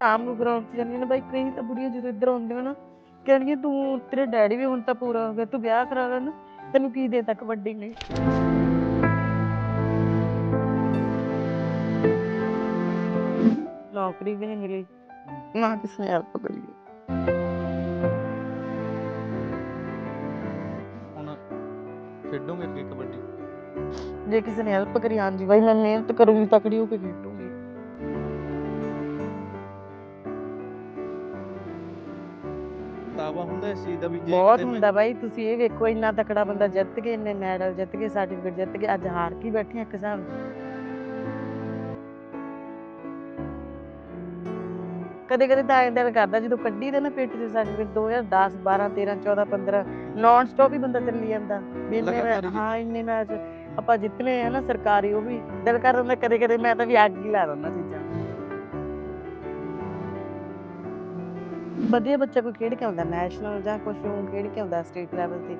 ਸ਼ਾਮ ਨੂੰ ਗਰਾਊਂਡ 'ਚ ਜਾਂਦੀਆਂ ਨੇ ਬਾਈ ਕਈ ਤਾਂ ਬੁੜੀਆਂ ਜਦੋਂ ਇੱਧਰ ਆਉਂਦੀਆਂ ਨਾ ਕਹਿੰਦੀਆਂ ਤੂੰ ਤੇਰੇ ਡੈਡੀ ਵੀ ਹੁਣ ਤਾਂ ਪੂਰਾ ਹੋ ਗਿਆ ਤੂੰ ਵਿਆਹ ਕਰਾ ਲੈ ਨਾ ਤੈਨੂੰ ਕੀ ਦੇ ਤੱਕ ਵੱਡੀ ਨੇ? ਨੌਕਰੀ ਵੀ ਨਹੀਂ ਮਿਲੀ। ਨਾ ਕਿਸੇ ਨੇ ਹੈਲਪ ਕਰੀ। ਹੁਣ ਖੇਡੋਗੇ ਅੱਗੇ ਕਬੱਡੀ? ਜੇ ਕਿਸੇ ਨੇ ਹੈਲਪ ਕਰੀ ਹਾਂਜੀ ਬਾਈ ਮੈਂ ਮਿਹਨਤ ਕਰੂੰਗੀ ਤਕੜੀ ਹੋ ਕੇ ਖੇਡੂੰਗੀ। ਹੁੰਦਾ ਇਸ ਚੀਜ਼ ਦਾ ਵੀ ਜੇ ਬਹੁਤ ਕਿਤੇ ਹੁੰਦਾ ਬਾਈ ਤੁਸੀਂ ਇਹ ਵੇਖੋ ਇੰਨਾ ਤਕੜਾ ਬੰਦਾ ਜਿੱਤ ਕੇ ਇੰਨੇ ਮੈਡਲ ਜਿੱਤ ਕੇ ਸਰਟੀਫਿਕੇਟ ਜਿੱਤ ਕੇ ਅੱਜ ਹਾਰ ਕੇ ਬੈਠੇ ਆ ਇੱਕ ਹਿਸਾਬ। ਕਦੇ ਕਦੇ ਤਾਂ ਦਿਲ ਕਰਦਾ ਜਦੋਂ ਕੱਢੀ ਦੇ ਨਾ ਪੇਟੀ ਦੇ ਸਰਟੀਫਿਕੇਟ 2010 12 13 14 15 ਨਾਨ ਸਟਾਪ ਹੀ ਬੰਦਾ ਚੱਲੀ ਜਾਂਦਾ ਵੀ ਇੰਨੇ ਲਗਾਤਾਰ ਮੈਂ- ਹੀ। ਹਾਂ ਇੰਨੇ ਮੈਚ ਆਪਾਂ ਜਿੱਤਨੇ ਆ ਨਾ ਸਰਕਾਰੀ ਉਹ ਵੀ ਦਿਲ ਕਰ ਹੁੰਦਾ ਕਦੇ ਕਦੇ ਮੈਂ ਤਾਂ ਵੀ ਅੱਗ ਹੀ ਲਾ ਦਿੰਦਾ ਚੀਜ਼ਾਂ ਨੂੰ। ਵਧੀਆ ਬੱਚਾ ਕੋਈ ਖੇਡ ਕੇ ਆਉਂਦਾ ਨੈਸ਼ਨਲ ਜਾਂ ਕੁਛ ਉਹ ਖੇਡ ਕੇ ਆਉਂਦਾ ਸਟੇਟ ਲੈਵਲ ਤੇ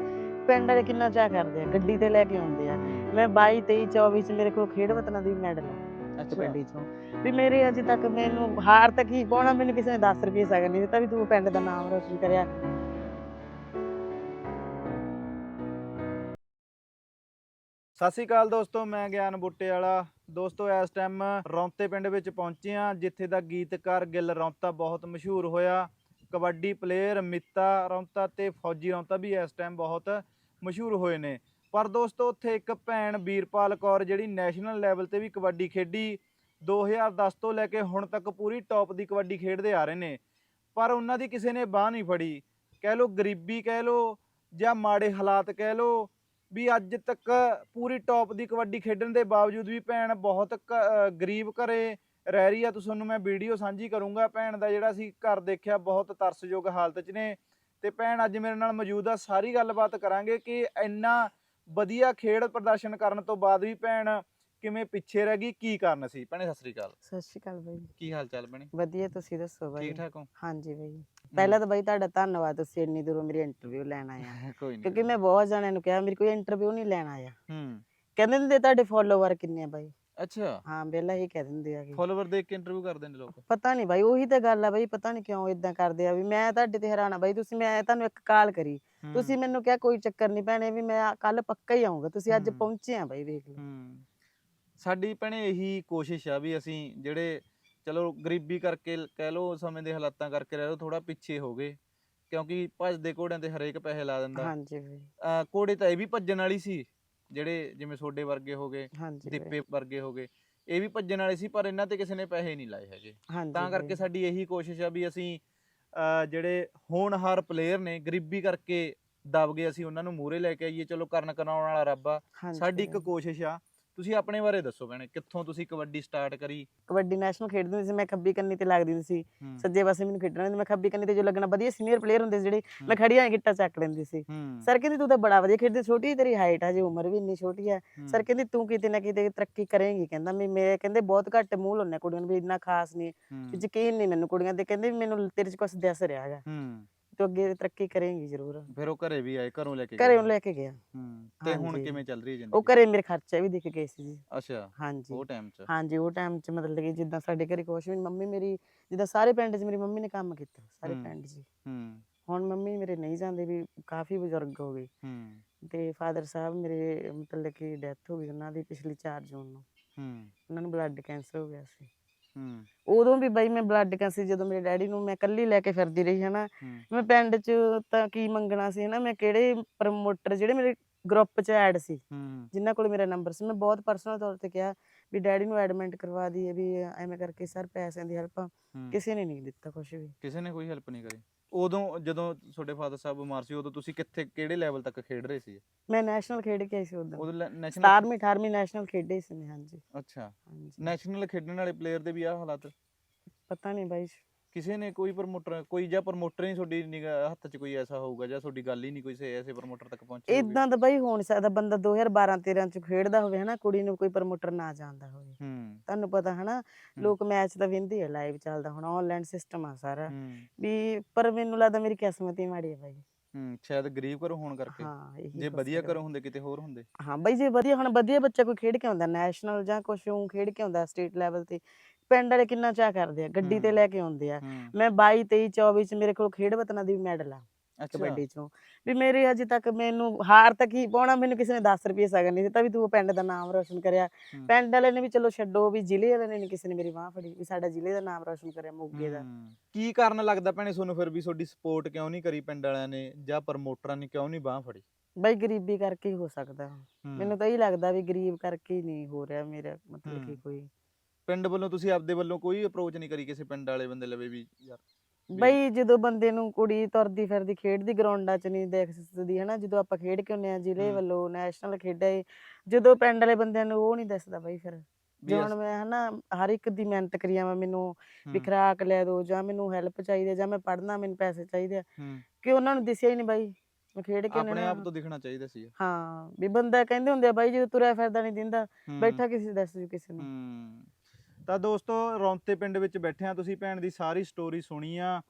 ਪਿੰਡ ਵਾਲੇ ਕਿੰਨਾ ਚਾਹ ਕਰਦੇ ਆ ਗੱਡੀ ਤੇ ਲੈ ਕੇ ਆਉਂਦੇ ਆ। ਮੈਂ 22 23 24 ਚ ਮੇਰੇ ਕੋਲ ਖੇਡ ਵਤਨਾਂ ਦੀ ਮੈਡਲ ਹੈ ਅੱਛਾ। ਕਬੱਡੀ ਚੋਂ। ਵੀ ਮੇਰੇ ਅਜੇ ਤੱਕ ਮੈਨੂੰ ਹਾਰ ਤੱਕ ਹੀ ਪਾਉਣਾ ਮੈਨੂੰ ਕਿਸੇ ਨੇ 10 ਰੁਪਏ ਸਗਨ ਨਹੀਂ ਦਿੱਤਾ ਵੀ ਤੂੰ ਪਿੰਡ ਦਾ ਨਾਮ ਰੋਸ਼ਨ ਕਰਿਆ। ਸਤਿ ਸ਼੍ਰੀ ਅਕਾਲ ਦੋਸਤੋ ਮੈਂ ਗਿਆਨ ਬੁੱਟੇ ਵਾਲਾ ਦੋਸਤੋ ਇਸ ਟਾਈਮ ਰੌਂਤੇ ਪਿੰਡ ਵਿੱਚ ਪਹੁੰਚੇ ਆ ਜਿੱਥੇ ਦਾ ਗੀਤਕਾਰ ਗਿੱਲ ਰੌਂਤਾ ਬਹੁਤ ਮਸ਼ਹੂਰ ਹੋਇਆ। ਕਬੱਡੀ ਪਲੇਅਰ ਮਿੱਤਾ ਰੌਂਤਾ ਤੇ ਫੌਜੀ ਰੌਂਤਾ ਵੀ ਇਸ ਟਾਈਮ ਬਹੁਤ ਮਸ਼ਹੂਰ ਹੋਏ ਨੇ। ਪਰ ਦੋਸਤੋ, ਉੱਥੇ ਇੱਕ ਭੈਣ ਵੀਰਪਾਲ ਕੌਰ ਜਿਹੜੀ ਨੈਸ਼ਨਲ ਲੈਵਲ ਤੇ ਵੀ ਕਬੱਡੀ ਖੇਡੀ 2010 ਤੋਂ ਲੈ ਕੇ ਹੁਣ ਤੱਕ ਪੂਰੀ ਟੌਪ ਦੀ ਕਬੱਡੀ ਖੇਡਦੇ ਆ ਰਹੇ ਨੇ। ਪਰ ਉਹਨਾਂ ਦੀ ਕਿਸੇ ਨੇ ਬਾਹ ਨਹੀਂ ਫੜੀ। ਕਹਿ ਲੋ ਗਰੀਬੀ ਕਹਿ ਲੋ ਜਾਂ ਮਾੜੇ ਹਾਲਾਤ ਕਹਿ ਲੋ ਵੀ ਅੱਜ ਤੱਕ ਪੂਰੀ ਟੌਪ ਦੀ ਕਬੱਡੀ ਖੇਡਣ ਦੇ ਬਾਵਜੂਦ ਵੀ ਭੈਣ ਬਹੁਤ ਕ- ਗਰੀਬ ਘਰੇ ਰਹਿ ਰਹੀ ਆ ਤੁਹਾਨੂੰ ਮੈਂ ਵੀਡੀਓ ਸਾਂਝੀ ਕਰੂੰਗਾ। ਭੈਣ ਦਾ ਜਿਹੜਾ ਅਸੀਂ ਘਰ ਦੇਖਿਆ ਬਹੁਤ ਤਰਸਯੋਗ ਹਾਲਤ 'ਚ ਨੇ। ਤੇ ਭੈਣ ਅੱਜ ਮੇਰੇ ਨਾਲ ਮੌਜੂਦ ਆ ਸਾਰੀ ਗੱਲਬਾਤ ਕਰਾਂਗੇ ਕਿ ਇੰਨਾ ਵਧੀਆ ਖੇਡ ਪ੍ਰਦਰਸ਼ਨ ਕਰਨ ਤੋਂ ਬਾਅਦ ਵੀ ਭੈਣ ਕਿਵੇਂ ਪਿੱਛੇ ਰਹਿ ਗਈ ਕੀ ਕਾਰਨ ਸੀ? ਭੈਣੇ ਸਤਿ ਸ੍ਰੀ ਅਕਾਲ। ਸਤਿ ਸ਼੍ਰੀ ਅਕਾਲ ਬਾਈ ਕੀ ਹਾਲ ਚਾਲ ਭੈਣੇ? ਵਧੀਆ ਤੁਸੀਂ ਦੱਸੋ ਬਾਈ? ਠੀਕ ਠਾਕ ਹੋ? ਹਾਂਜੀ ਬਾਈ ਪਹਿਲਾਂ ਤਾਂ ਬਾਈ ਤੁਹਾਡਾ ਧੰਨਵਾਦ ਤੁਸੀਂ ਇੰਨੀ ਦੂਰੋਂ ਮੇਰੀ ਇੰਟਰਵਿਊ ਲੈਣ ਆਇਆ ਕੋਈ ਨਹੀਂ ਕਿਉਂਕਿ ਮੈਂ ਬਹੁਤ ਜਣਿਆਂ ਨੂੰ ਕਿਹਾ ਮੇਰੀ ਕੋਈ ਇੰਟਰਵਿਊ ਨਹੀਂ ਲੈਣ ਆਇਆ। ਹੂੰ। ਕਹਿੰਦੇ ਹੁੰਦੇ ਤੁਹਾਡੇ ਫੋਲੋਵਰ ਕਿੰਨੇ ਆ ਬਾਈ? ਅੱਛਾ। ਹਾਂ ਪਹਿਲਾਂ ਹੀ ਕਹਿ ਦਿੰਦੇ ਆ ਕਿ ਫੋਲੋਵਰ ਦੇਖ ਕੇ ਇੰਟਰਵਿਊ ਕਰਦੇ ਨੇ ਲੋਕ। ਪਤਾ ਨਹੀਂ ਬਾਈ ਉਹੀ ਤਾਂ ਗੱਲ ਆ ਬਾਈ ਪਤਾ ਨਹੀਂ ਕਿਉਂ ਇਦਾਂ ਕਰਦੇ ਆ ਵੀ ਮੈਂ ਤੁਹਾਡੇ ਤੇ ਹੈਰਾਨ ਆ ਬਾਈ ਤੁਸੀਂ ਮੈਂ ਤੁਹਾਨੂੰ ਇੱਕ ਕਾਲ ਕਰੀ। ਤੁਸੀਂ ਮੈਨੂੰ ਕਿਹਾ ਕੋਈ ਚੱਕਰ ਨਹੀਂ ਭੈਣੇ ਵੀ ਮੈਂ ਕੱਲ ਪੱਕਾ ਹੀ ਆਉਂਗਾ ਤੁਸੀਂ ਅੱਜ ਹਮ। ਪਹੁੰਚੇ ਆ ਬਾਈ ਵੇਖ ਲਓ। ਹੂੰ। ਸਾਡੀ ਭੈਣੇ ਇਹੀ ਕੋਸ਼ਿਸ਼ ਆ ਵੀ ਅਸੀਂ ਜਿਹੜੇ ਚਲੋ ਗਰੀਬੀ ਕਰਕੇ ਲ- ਕਹਿ ਲਓ ਸਮੇਂ ਦੇ ਹਾਲਾਤਾਂ ਕਰਕੇ ਰਹਿ ਲਓ ਥੋੜਾ ਪਿੱਛੇ ਹੋ ਗਏ। ਕਿਉਂਕਿ ਭੱਜਦੇ ਘੋੜਿਆਂ ਤੇ ਹਰੇਕ ਪੈਸੇ ਲਾ ਦਿੰਦਾ। ਹਾਂਜੀ ਬਾਈ। ਤਾਂ ਇਹ ਵੀ ਭੱਜਣ ਵਾਲੀ ਸੀ। ਜਿਹੜੇ ਜਿਵੇਂ ਸੋਡੇ ਵਰਗੇ ਹੋ ਗਏ ਹਾਂਜੀ ਬਾਈ, ਦੀਪੇ ਵਰਗੇ ਹੋ ਗਏ ਇਹ ਵੀ ਭੱਜਣ ਵਾਲੇ ਸੀ ਪਰ ਇਹਨਾਂ ਤੇ ਕਿਸੇ ਨੇ ਪੈਸੇ ਨਹੀਂ ਲਾਏ ਹੈਗੇ। ਹਾਂਜੀ ਤਾਂ ਕਰਕੇ ਸਾਡੀ ਇਹੀ ਕੋਸ਼ਿਸ਼ ਆ ਵੀ ਅਸੀਂ ਅਹ ਜਿਹੜੇ ਹੋਣਹਾਰ ਪਲੇਅਰ ਨੇ ਗਰੀਬੀ ਕਰਕੇ ਦਬ ਗਏ ਅਸੀਂ ਉਹਨਾਂ ਨੂੰ ਮੂਹਰੇ ਲੈ ਕੇ ਆਈਏ ਚਲੋ ਕਰਨ ਕਰਾਉਣ ਵਾਲਾ ਰੱਬ ਆ। ਹਾਂਜੀ ਸਾਡੀ ਇੱਕ। ਕੋਸ਼ਿਸ਼ ਆ ਤੁਸੀਂ ਆਪਣੇ ਬਾਰੇ ਦੱਸੋ ਭੈਣੇ ਕਿੱਥੋਂ ਤੁਸੀਂ ਕਬੱਡੀ ਸਟਾਰਟ ਕਰੀ? ਕਬੱਡੀ ਨੈਸ਼ਨਲ ਖੇਡਦੀ ਹੁੰਦੀ ਸੀ ਮੈਂ ਖੱਬੀ ਕੰਨੀ ਤੇ ਲੱਗਦੀ ਹੁੰਦੀ ਸੀ। ਹੂੰ। ਸੱਜੇ ਪਾਸੇ ਮੈਨੂੰ ਖੇਡਣਾ ਹੁੰਦੀ ਮੈਂ ਖੱਬੀ ਕੰਨੀ ਤੇ ਜੋ ਲੱਗਣਾ ਵਧੀਆ ਸੀਨੀਅਰ ਪਲੇਅਰ ਹੁੰਦੇ ਸੀ ਜਿਹੜੇ ਮੈਂ ਖੜੀ ਆ ਗਿੱਟਾ ਚੱਕ ਲੈਂਦੀ ਸੀ। ਹੂੰ। ਸਰ ਕਹਿੰਦੀ ਤੂੰ ਤਾਂ ਬੜਾ ਵਧੀਆ ਖੇਡਦੀ ਛੋਟੀ ਤੇਰੀ ਹਾਈਟ ਆ ਜੇ ਉਮਰ ਵੀ ਇੰਨੀ ਛੋਟੀ ਆ। ਹੂੰ, ਸਰ ਕਹਿੰਦੀ ਤੂੰ ਕਿਤੇ ਨਾ ਕਿਤੇ ਤਰੱਕੀ ਕਰੇਂਗੀ। ਕਹਿੰਦਾ ਵੀ ਮੇਰੇ ਕਹਿੰਦੇ ਬਹੁਤ ਘੱਟ ਮੂੰਹ ਲਾਉਂਦੇ ਕੁੜੀਆਂ ਨੂੰ ਵੀ ਇੰਨਾ ਖਾਸ ਨਹੀਂ। ਹੂੰ, ਯਕੀਨ ਨਹੀਂ ਮੈਨੂੰ ਕੁੜੀਆਂ ਤੇ ਕਹਿੰਦੇ ਵੀ ਮੈਨੂੰ ਤੇਰੇ 'ਚ ਕੁਝ ਦਿਸ ਰਿਹਾ ਹੈਗਾ। ਹੂੰ। ਤੂੰ ਅੱਗੇ ਤਰੱਕੀ ਕਰੇਂਗੀ ਜ਼ਰੂਰ। ਫਿਰ ਉਹ ਘਰੇ ਵੀ ਆਏ ਘਰੋਂ ਲੈ ਕੇ ਘਰੇ? ਉਹਨੂੰ ਲੈ ਕੇ ਗਿਆ। ਹੂੰ ਤੇ ਹੁਣ ਹਾਂਜੀ। ਕਿਵੇਂ ਚੱਲ ਰਹੀ ਹੈ ਉਹ ਜ਼ਿੰਦਗੀ? ਘਰੇ ਮੇਰੇ ਖਰਚਾ ਵੀ ਦਿਖ ਗਏ ਸੀ ਜੀ। ਅੱਛਾ ਹਾਂਜੀ। ਉਹ ਟਾਈਮ 'ਚ? ਹਾਂਜੀ ਉਹ ਟਾਈਮ 'ਚ ਮਤਲਬ ਕਿ ਜਿੱਦਾਂ ਸਾਡੇ ਘਰੇ ਕੁਛ ਵੀ ਨੀ, ਮੰਮੀ ਮੇਰੀ ਜਿੱਦਾਂ ਸਾਰੇ ਪਿੰਡ 'ਚ ਮੇਰੀ ਮੰਮੀ ਨੇ ਕੰਮ ਕੀਤਾ ਸਾਰੇ ਹੂੰ। ਪਿੰਡ 'ਚ ਹੀ। ਹੂੰ। ਹੁਣ ਮੰਮੀ ਮੇਰੇ ਨਹੀਂ ਜਾਂਦੇ ਵੀ ਕਾਫੀ ਬਜ਼ੁਰਗ ਹੋ ਗਏ। ਹੂੰ। ਤੇ ਫਾਦਰ ਸਾਹਿਬ ਮੇਰੇ ਮਤਲਬ ਕਿ ਡੈਥ ਹੋ ਗਈ ਉਹਨਾਂ ਦੀ ਪਿਛਲੀ 4 ਜੂਨ ਨੂੰ। ਹੂੰ। ਉਹਨਾਂ ਨੂੰ ਬਲੱਡ ਕੈਂਸਰ ਹੋ ਗਿਆ ਸੀ। ਉਦੋਂ ਵੀ ਬਈ ਮੈਂ ਬਲੱਡ ਕੈਂਸਰ ਜਦੋਂ ਮੇਰੇ ਡੈਡੀ ਨੂੰ ਮੈਂ ਇਕੱਲੀ ਲੈ ਕੇ ਫਿਰਦੀ ਰਹੀ ਹਨਾ। ਮੈਂ ਪਿੰਡ 'ਚ ਤਾਂ ਕੀ ਮੰਗਣਾ ਸੀ ਹਨਾ ਮੈਂ ਕਿਹੜੇ ਪ੍ਰਮੋਟਰ ਜਿਹੜੇ ਮੇਰੇ ਗਰੁੱਪ 'ਚ ਐਡ ਸੀ ਜਿਨ੍ਹਾਂ ਕੋਲ ਮੇਰਾ ਨੰਬਰ ਸੀ ਮੈਂ ਬਹੁਤ ਪਰਸਨਲ ਤੌਰ ਤੇ ਕਿਹਾ ਵੀ ਡੈਡੀ ਨੂੰ ਐਡਮਿਟ ਕਰਵਾ ਦਈਏ ਵੀ ਐਵੇਂ ਕਰਕੇ ਸਰ ਪੈਸਿਆਂ ਦੀ ਹੈਲਪ। ਕਿਸੇ ਨੇ ਨਹੀਂ ਦਿੱਤਾ ਕੁਝ ਵੀ। ਕਿਸੇ ਨੇ ਕੋਈ ਹੈਲਪ ਨਹੀਂ ਕਰੀ। ਉਦੋਂ ਜਦੋਂ ਤੁਹਾਡੇ ਫਾਦਰ ਸਾਹਿਬ ਬਿਮਾਰ ਸੀ ਉਦੋਂ ਤੁਸੀਂ ਕਿੱਥੇ ਕਿਹੜੇ ਲੈਵਲ ਤੱਕ ਖੇਡ ਰਹੇ ਸੀ ਮੈਂ ਨੈਸ਼ਨਲ ਖੇਡ ਕੇ ਆਈ ਸੀ ਉਦੋਂ। ਉਦੋਂ ਨੈਸ਼ਨਲ 17ਵੀਂ 18ਵੀਂ ਨੈਸ਼ਨਲ ਖੇਡੇ ਸੀ ਮੈਂ ਹਾਂਜੀ। ਅੱਛਾ। ਹਾਂਜੀ। ਨੈਸ਼ਨਲ ਖੇਡਣ ਵਾਲੇ ਪਲੇਅਰ ਦੇ ਵੀ ਆ ਹਾਲਾਤ? ਪਤਾ ਨਹੀਂ ਬਾਈ। ਕਿਸੇ ਨੇ ਕੋਈ ਪ੍ਰਮੋਟਰ ਕੋਈ ਜਾਂ ਪ੍ਰਮੋਟਰ ਹੀ ਤੁਹਾਡੀ ਨਿਗਾਹ ਹੱਥ 'ਚ ਕੋਈ ਐਸਾ ਹੋਊਗਾ ਜਾਂ ਤੁਹਾਡੀ ਗੱਲ ਹੀ ਨਹੀਂ ਕੋਈ ਸੇ ਐਸੇ ਪ੍ਰਮੋਟਰ ਤੱਕ ਪਹੁੰਚੀ ਹੋਊਗੀ। ਇਦਾਂ ਤਾਂ ਬਾਈ ਹੋ ਨਹੀਂ ਸਕਦਾ ਬੰਦਾ 2012 13 ਚ ਖੇਡਦਾ ਹੋਵੇ ਹਨਾ ਕੁੜੀ ਨੂੰ ਕੋਈ ਪ੍ਰਮੋਟਰ ਨਾ ਜਾਣਦਾ ਹੋਵੇ। ਹੂੰ। ਤੁਹਾਨੂੰ ਪਤਾ ਹਨਾ ਲੋਕ ਮੈਚ ਤਾਂ ਵਿੰਦੇ ਆ ਲਾਈਵ ਚੱਲਦਾ ਹੁਣ ਆਨਲਾਈਨ ਸਿਸਟਮ ਆ ਸਾਰਾ। ਹੂੰ। ਵੀ ਪਰ ਮੈਨੂੰ ਲੱਗਦਾ ਮੇਰੀ ਕਿਸਮਤ ਹੀ ਮਾੜੀ ਹੈ ਬਾਈ। ਹੂੰ ਸ਼ਾਇਦ ਗਰੀਬ ਘਰੋਂ ਹੋਣ ਕਰਕੇ ਹਾਂ ਇਹੀ ਜੇ ਕੁਛ ਵਧੀਆ। ਘਰੋਂ ਹੁੰਦੇ ਕਿਤੇ ਹੋਰ ਹੁੰਦੇ। ਹਾਂ ਬਾਈ ਜੇ ਵਧੀਆ ਹੁਣ ਵਧੀਆ ਬੱਚਾ ਕੋਈ ਖੇਡ ਕੇ ਆਉਂਦਾ ਨੈਸ਼ਨਲ ਜਾਂ ਕੁਛ ਉਹ ਖੇਡ ਕੇ ਆਉਂਦਾ ਸਟੇਟ ਲੈਵਲ ਤੇ ਪਿੰਡ ਵਾਲੇ ਕਿੰਨਾ ਚਾਹ ਕਰਦੇ ਆ ਗੱਡੀ ਤੇ। ਲੈ ਕੇ ਆਉਂਦੇ ਆ ਮੈਂ 22 23 24 ਚ ਮੇਰੇ ਕੋਲ ਖੇਡ ਵਤਨਾਂ ਦੀ ਮੈਡਲ ਆ ਕਬੱਡੀ ਚੋਂ ਵੀ ਮੇਰੇ ਅਜੇ ਤੱਕ ਮੈਨੂੰ ਹਾਰ ਤੱਕ ਹੀ ਪਾਉਣਾ ਮੈਨੂੰ ਕਿਸੇ ਨੇ 10 ਰੁਪਏ ਸਗਨ ਨਹੀਂ ਦਿੱਤਾ ਵੀ ਤੂੰ ਪਿੰਡ ਦਾ ਨਾਮ ਰੋਸ਼ਨ ਕਰਿਆ। ਪਿੰਡ ਵਾਲੇ ਨੇ ਵੀ ਚਲੋ ਛੱਡੋ ਵੀ ਜ਼ਿਲ੍ਹੇ ਵਾਲੇ ਨੇ ਕਿਸੇ ਨੇ ਮੇਰੀ ਬਾਹ ਫੜੀ ਵੀ ਸਾਡਾ ਜ਼ਿਲ੍ਹੇ ਦਾ ਨਾਮ ਰੋਸ਼ਨ ਕਰਿਆ ਮੋਗੇ ਦਾ। ਕੀ ਕਾਰਨ ਲੱਗਦਾ ਭੈਣੇ ਤੁਹਾਨੂੰ ਫਿਰ ਵੀ ਤੁਹਾਡੀ ਸਪੋਰਟ ਕਿਉਂ ਨਹੀਂ ਕਰੀ ਪਿੰਡ ਵਾਲਿਆਂ ਨੇ ਜਾਂ ਪ੍ਰਮੋਟਰਾਂ ਨੇ ਕਿਉਂ ਨਹੀਂ ਬਾਹ ਫੜੀ ਬਈ ਗਰੀਬੀ ਕਰਕੇ ਹੀ ਹੋ ਸਕਦਾ। ਮੈਨੂੰ ਤਾਂ ਇਹ ਲੱਗਦਾ ਵੀ ਗਰੀਬ ਕਰਕੇ ਹੀ ਨਹੀਂ ਹੋ ਰਿਹਾ ਮੇਰਾ ਮਤਲਬ ਕਿ। ਕੋਈ ਪਿੰਡ ਵੱਲੋਂ ਤੁਸੀਂ ਆਪਦੇ ਵੱਲੋਂ ਕੋਈ ਅਪਰੋਚ ਨਹੀਂ ਕਰੀ ਕਿਸੇ ਪਿੰਡ ਵਾਲੇ ਬੰਦੇ ਲਵੇ ਵੀ ਯਾਰ ਬਈ ਜਦੋਂ ਬੰਦੇ ਨੂੰ ਕੁੜੀ ਤੁਰਦੀ ਫਿਰਦੀ ਖੇਡਦੀ ਗਰਾਊਂਡਾਂ 'ਚ ਨਹੀਂ ਦੇਖ ਸਕਦੀ ਹਨਾ? ਜਦੋਂ ਆਪਾਂ ਖੇਡ ਕੇ ਹੁੰਨੇ ਆ ਜ਼ਿਲ੍ਹੇ। ਵੱਲੋਂ ਨੈਸ਼ਨਲ ਖੇਡਿਆ ਏ ਜਦੋਂ ਪਿੰਡ ਵਾਲੇ ਬੰਦਿਆਂ ਨੂੰ ਉਹ ਨਹੀਂ ਦੱਸਦਾ ਬਈ ਫਿਰ। ਵੀ ਜੇ ਹੁਣ ਅਸ- ਮੈਂ ਹਨਾ ਹਰ ਇੱਕ ਦੀ ਮਿਹਨਤ ਕਰੀ ਜਾਵਾਂ ਮੈਨੂੰ ਵੀ ਹੂੰ, ਖੁਰਾਕ ਲੈ ਦਿਓ ਜਾਂ ਮੈਨੂੰ ਹੈਲਪ ਚਾਹੀਦੀ ਜਾਂ ਮੈਂ ਪੜ੍ਹਨਾ ਮੈਨੂੰ ਪੈਸੇ ਚਾਹੀਦੇ। ਕਿ ਉਹਨਾਂ ਨੂੰ ਦਿਸਿਆ ਹੀ ਨਹੀਂ ਬਾਈ ਮੈਂ ਖੇਡ ਕੇ ਆਪਣੇ ਆਪ ਤੋਂ ਦਿਖਣਾ ਚਾਹੀਦਾ ਸੀ। ਹਾਂ ਵੀ ਬੰਦਾ ਕਹਿੰਦੇ ਹੁੰਦੇ ਆ ਬਾਈ ਜਦੋਂ ਤੁਰਿਆ ਫਿਰਦਾ ਨਹੀਂ ਦਿੰਦਾ। ਬੈਠਾ ਕਿਸੇ ਦੱਸ ਜੂ ਕਿਸੇ ਨੂੰ। ਤਾਂ ਦੋਸਤੋ, ਰੌਂਤੇ ਪਿੰਡ ਵਿੱਚ ਬੈਠੇ ਆ ਤੁਸੀਂ, ਭੈਣ ਦੀ ਸਾਰੀ ਸਟੋਰੀ ਸੁਣੀ ਆ।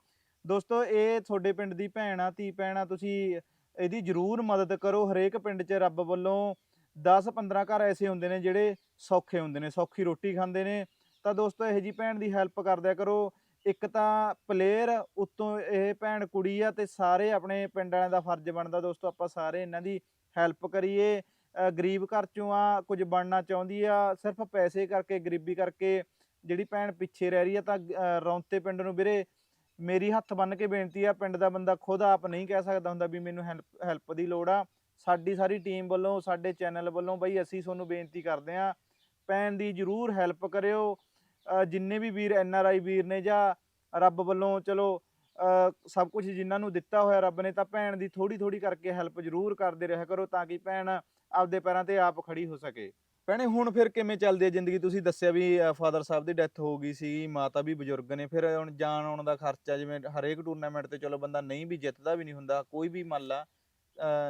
ਦੋਸਤੋ, ਇਹ ਤੁਹਾਡੇ ਪਿੰਡ ਦੀ ਭੈਣ ਆ, ਧੀ ਭੈਣ ਆ, ਤੁਸੀਂ ਇਹਦੀ ਜਰੂਰ ਮਦਦ ਕਰੋ। ਹਰੇਕ ਪਿੰਡ 'ਚ ਰੱਬ ਵੱਲੋਂ 10-15 ਘਰ ਐਸੇ ਹੁੰਦੇ ਨੇ ਜਿਹੜੇ ਸੌਖੇ ਹੁੰਦੇ ਨੇ, ਸੌਖੀ ਰੋਟੀ ਖਾਂਦੇ ਨੇ। ਤਾਂ ਦੋਸਤੋ, ਇਹੋ ਜੀ ਭੈਣ ਦੀ ਹੈਲਪ ਕਰਦਿਆ ਕਰੋ। ਇੱਕ ਤਾਂ ਪਲੇਅਰ ਉੱਤੋਂ ਇਹ ਭੈਣ ਕੁੜੀ ਆ ਤੇ ਸਾਰੇ ਆਪਣੇ ਪਿੰਡ ਵਾਲਿਆਂ ਦਾ ਫਰਜ਼ ਬਣਦਾ। ਦੋਸਤੋ, ਆਪਾਂ ਸਾਰੇ ਇਹਨਾਂ ਦੀ ਹੈਲਪ ਕਰੀਏ। ਗਰੀਬ ਘਰ ਚੋਂ ਆ ਕੁਝ ਬਣਨਾ ਚਾਹੁੰਦੀ ਆ ਸਿਰਫ ਪੈਸੇ ਕਰਕੇ ਗਰੀਬੀ ਕਰਕੇ ਜਿਹੜੀ ਭੈਣ ਪਿੱਛੇ ਰਹਿ ਰਹੀ ਆ ਤਾਂ ਅ, ਰੌਂਤੇ ਪਿੰਡ ਨੂੰ ਵੀਰੇ ਮੇਰੀ ਹੱਥ ਬੰਨ ਕੇ ਬੇਨਤੀ ਆ ਪਿੰਡ ਦਾ ਬੰਦਾ ਖੁਦ ਆਪ ਨਹੀਂ ਕਹਿ ਸਕਦਾ ਹੁੰਦਾ ਵੀ ਮੈਨੂੰ ਹੈਲਪ ਹੈਲਪ ਦੀ ਲੋੜ ਆ। ਸਾਡੀ ਸਾਰੀ ਟੀਮ ਵੱਲੋਂ ਸਾਡੇ ਚੈਨਲ ਵੱਲੋਂ ਬਈ ਅਸੀਂ ਤੁਹਾਨੂੰ ਬੇਨਤੀ ਕਰਦੇ ਆ ਭੈਣ ਦੀ ਜਰੂਰ ਹੈਲਪ ਕਰਿਓ। ਜਿੰਨੇ ਵੀ ਵੀਰ ਐਨ ਆਰ ਆਈ ਵੀਰ ਨੇ ਜਾਂ ਰੱਬ ਵੱਲੋਂ ਚਲੋ ਸਭ ਕੁਝ ਜਿਨ੍ਹਾਂ ਨੂੰ ਦਿੱਤਾ ਹੋਇਆ ਰੱਬ ਨੇ ਤਾਂ ਭੈਣ ਦੀ ਥੋੜੀ ਥੋੜੀ ਕਰਕੇ ਹੈਲਪ ਜਰੂਰ ਕਰਦੇ ਰਿਹਾ ਕਰੋ ਤਾਂ ਕਿ ਭੈਣ ਆਪਦੇ ਪੈਰਾਂ ਤੇ ਆਪ ਖੜੀ ਹੋ ਸਕੇ। ਭੈਣੇ ਹੁਣ ਫਿਰ ਕਿਵੇਂ ਚੱਲਦੀ ਹੈ ਜ਼ਿੰਦਗੀ? ਤੁਸੀਂ ਦੱਸਿਆ ਵੀ ਫਾਦਰ ਸਾਹਿਬ ਦੀ ਡੈਥ ਹੋ ਗਈ ਸੀ ਮਾਤਾ ਵੀ ਬਜ਼ੁਰਗ ਨੇ ਫਿਰ ਹੁਣ ਜਾਣ ਆਉਣ ਦਾ ਖਰਚਾ ਜਿਵੇਂ ਹਰੇਕ ਟੂਰਨਾਮੈਂਟ ਤੇ ਚਲੋ ਬੰਦਾ ਨਹੀਂ ਵੀ ਜਿੱਤਦਾ ਵੀ ਨਹੀਂ ਹੁੰਦਾ ਕੋਈ ਵੀ ਮੰਨ ਲਾ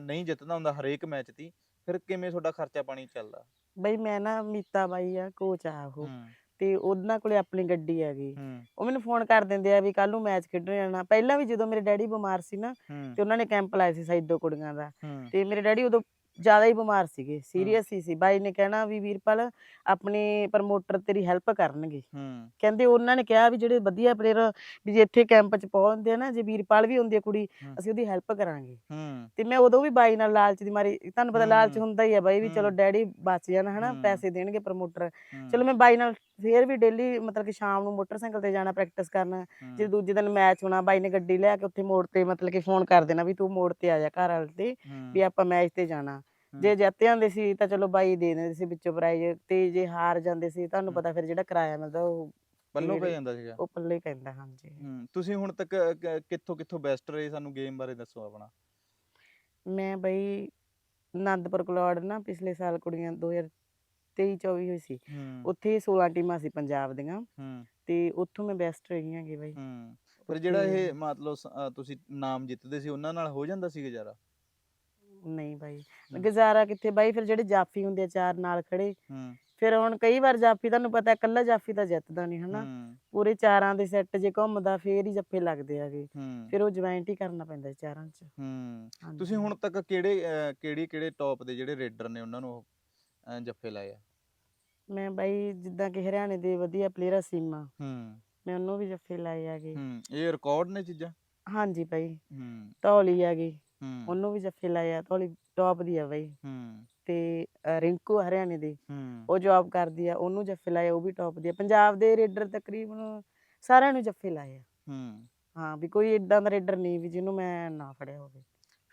ਨਹੀਂ ਜਿੱਤਦਾ ਹੁੰਦਾ ਹਰੇਕ ਮੈਚ ਦੀ ਫਿਰ ਕਿਵੇਂ ਤੁਹਾਡਾ ਖਰਚਾ ਪਾਣੀ ਚੱਲਦਾ? ਬਈ ਮੈਂ ਨਾ ਮੀਤਾ ਬਾਈ ਆ ਕੋਚ ਆ ਉਹ। ਤੇ ਉਹਨਾਂ ਕੋਲੇ ਆਪਣੀ ਗੱਡੀ ਹੈਗੀ। ਹੂੰ। ਉਹ ਮੈਨੂੰ ਫੋਨ ਕਰ ਦਿੰਦੇ ਆ ਵੀ ਕੱਲ ਨੂੰ ਮੈਚ ਖੇਡਣ ਜਾਣਾ। ਪਹਿਲਾਂ ਵੀ ਜਦੋਂ ਮੇਰੇ ਡੈਡੀ ਬਿਮਾਰ ਸੀ ਨਾ ਹੂੰ। ਤੇ ਉਹਨਾਂ ਨੇ ਕੈਂਪ ਲਾਇਆ ਸੀ ਸੈਦੋ ਕੁੜੀਆਂ ਦਾ। ਹੂੰ। ਤੇ ਮੇਰੇ ਡੈਡੀ ਉਦੋਂ ਜ਼ਿਆਦਾ ਹੀ ਬਿਮਾਰ ਸੀਗੇ ਸੀਰੀਅਸ ਹੀ ਸੀ। ਬਾਈ ਨੇ ਕਹਿਣਾ ਵੀ ਵੀਰਪਾਲ ਆਪਣੇ ਪ੍ਰਮੋਟਰ ਤੇਰੀ ਹੈਲਪ ਕਰਨਗੇ। ਹੂੰ। ਕਹਿੰਦੇ ਉਹਨਾਂ ਨੇ ਕਿਹਾ ਵੀ ਜਿਹੜੇ ਵਧੀਆ ਪਲੇਅਰ ਵੀ ਜੇ ਇੱਥੇ ਕੈਂਪ 'ਚ ਪਹੁੰਚਦੇ ਆ ਨਾ ਜੇ ਵੀਰਪਾਲ ਵੀ ਹੁੰਦੀ ਆ ਕੁੜੀ। ਅਸੀਂ ਉਹਦੀ ਹੈਲਪ ਕਰਾਂਗੇ। ਹੂੰ। ਤੇ ਮੈਂ ਉਦੋਂ ਵੀ ਬਾਈ ਨਾਲ ਲਾਲਚ ਦੀ ਮਾਰੀ ਤੁਹਾਨੂੰ ਪਤਾ ਲਾਲਚ। ਹੁੰਦਾ ਹੀ ਆ ਬਾਈ ਵੀ ਚਲੋ। ਡੈਡੀ ਬਚ ਜਾਣ ਹਨਾ। ਪੈਸੇ ਦੇਣਗੇ ਪ੍ਰਮੋਟਰ। ਚਲੋ ਮੈਂ ਬਾਈ ਨਾਲ ਫੇਰ ਵੀ ਡੇਲੀ ਮਤਲਬ ਕਿ ਸ਼ਾਮ ਨੂੰ ਮੋਟਰਸਾਈਕਲ ਤੇ ਜਾਣਾ ਪ੍ਰੈਕਟਿਸ ਕਰਨ। ਜੇ ਦੂਜੇ ਦਿਨ ਮੈਚ ਹੋਣਾ ਬਾਈ ਨੇ ਗੱਡੀ ਲਿਆ ਕੇ ਉੱਥੇ ਮੋੜ ਤੇ ਮਤਲਬ ਕਿ ਫੋਨ ਕਰ ਦੇਣਾ ਵੀ ਤੂੰ ਮੋੜ ਤੇ ਆ ਜਾ ਘਰ ਵਾਲੇ ਤੇ ਵੀ ਆਪਾਂ ਮੈਚ ਤੇ ਜਾਣਾ। ਜੇ ਜਿੱਤ ਜਾਂਦੇ ਸੀ ਤਾਂ ਚਲੋ ਬਾਈ ਦੇ ਦਿੰਦੇ ਸੀ ਵਿੱਚੋਂ ਪ੍ਰਾਈਜ਼ ਤੇ ਜੇ ਹਾਰ ਜਾਂਦੇ ਸੀ ਤੁਹਾਨੂੰ। ਪਤਾ ਫਿਰ ਜਿਹੜਾ ਕਿਰਾਇਆ ਮਿਲਦਾ ਉਹ ਪੱਲੋਂ ਪੈ ਜਾਂਦਾ ਸੀਗਾ। ਉਹ ਪੱਲੇ ਪੈਂਦਾ ਹਾਂਜੀ। ਤੁਸੀਂ ਹੁਣ ਤੱਕ ਕਿੱਥੋਂ ਕਿੱਥੋਂ ਬੈਸਟ ਰਹੇ ਸਾਨੂੰ ਗੇਮ ਬਾਰੇ ਦੱਸੋ ਆਪਣਾ। ਮੈਂ ਬਈ ਆਨੰਦਪੁਰ ਕਲੌੜ ਨਾ ਪਿਛਲੇ ਸਾਲ ਕੁੜੀਆਂ 2023 24 ਹੋਈ ਸੀ। ਉੱਥੇ 16 ਟੀਮਾਂ ਸੀ ਪੰਜਾਬ ਦੀਆਂ। ਤੇ ਉੱਥੋਂ ਮੈਂ ਬੈਸਟ ਰਹੀ ਹੈਗੀ ਬਈ। ਫਿਰ ਜਿਹੜਾ ਇਹ ਮਤਲਬ ਤੁਸੀਂ ਨਾਮ ਜਿੱਤਦੇ ਸੀ ਉਹਨਾਂ ਨਾਲ ਹੋ ਜਾਂਦਾ ਸੀ ਗੁਜ਼ਾਰਾ? ਨਹੀਂ ਬਾਈ। ਗੁਜ਼ਾਰਾ ਕਿੱਥੇ ਬਾਈ ਫਿਰ ਜਿਹੜੇ ਜਾਫੀ ਹੁੰਦੇ ਆ ਚਾਰ ਨਾਲ ਖੜੇ ਹੂੰ। ਫਿਰ ਹੁਣ ਕਈ ਵਾਰ ਜਾਫੀ ਤੁਹਾਨੂੰ ਪਤਾ ਇਕੱਲਾ ਜਾਫੀ ਤਾਂ ਜਿੱਤਦਾ ਨਹੀਂ ਹਨਾ? ਹੂੰ। ਪੂਰੇ ਚਾਰਾਂ ਦੇ ਸੈੱਟ ਜੇ ਘੁੰਮਦਾ ਫੇਰ ਹੀ ਜੱਫੇ ਲੱਗਦੇ ਆਗੇ ਹੂੰ। ਫਿਰ ਉਹ ਜੁਆਇੰਟ ਹੀ ਕਰਨਾ ਪੈਂਦਾ ਚਾਰਾਂ 'ਚ। ਹੂੰ। ਹਾਂਜੀ। ਤੁਸੀਂ ਹੁਣ ਤੱਕ ਕਿਹੜੇ ਅਹ, ਕਿਹੜੀ ਕਿਹੜੇ ਟੌਪ ਦੇ ਜਿਹੜੇ ਰੇਡਰ ਨੇ ਉਹਨਾਂ ਨੂੰ ਅਹ, ਜੱਫੇ ਲਾਏ ਆ? ਮੈਂ ਬਾਈ ਜਿੱਦਾਂ ਕਿ ਹਰਿਆਣੇ ਦੇ ਵਧੀਆ ਪਲੇਅਰ ਸੀਮਾ। ਹੂੰ। ਮੈਂ ਉਹਨੂੰ ਵੀ ਜੱਫੇ ਲਾਏ ਆਗੇ ਹੂੰ। ਇਹ ਰਿਕਾਰਡ ਨੇ ਚੀਜ਼ਾਂ? ਹਾਂਜੀ ਬਾਈ। ਹੂੰ। ਧੌਲੀ ਆਗੀ ਉਹਨੂੰ ਵੀ ਜੱਫੇ ਲਾਏ ਆ ਧੌਲੀ ਟੌਪ ਦੀ ਆ ਬਾਈ। ਹੂੰ। ਤੇ ਰਿੰਕੂ ਹਰਿਆਣੇ ਦੀ। ਉਹ ਜੌਬ ਕਰਦੀ ਆ ਉਹਨੂੰ ਜੱਫੇ ਲਾਏ ਉਹ ਵੀ ਟੌਪ ਦੀ ਆ। ਪੰਜਾਬ ਦੇ ਰੇਡਰ ਤਕਰੀਬਨ ਸਾਰਿਆਂ ਨੂੰ ਜੱਫੇ ਲਾਏ ਆ ਹੂੰ। ਹਾਂ ਵੀ ਕੋਈ ਇਦਾਂ ਦਾ ਰੇਡਰ ਨਹੀਂ ਵੀ ਜਿਹਨੂੰ ਮੈਂ ਨਾ ਫੜਿਆ ਹੋਵੇ।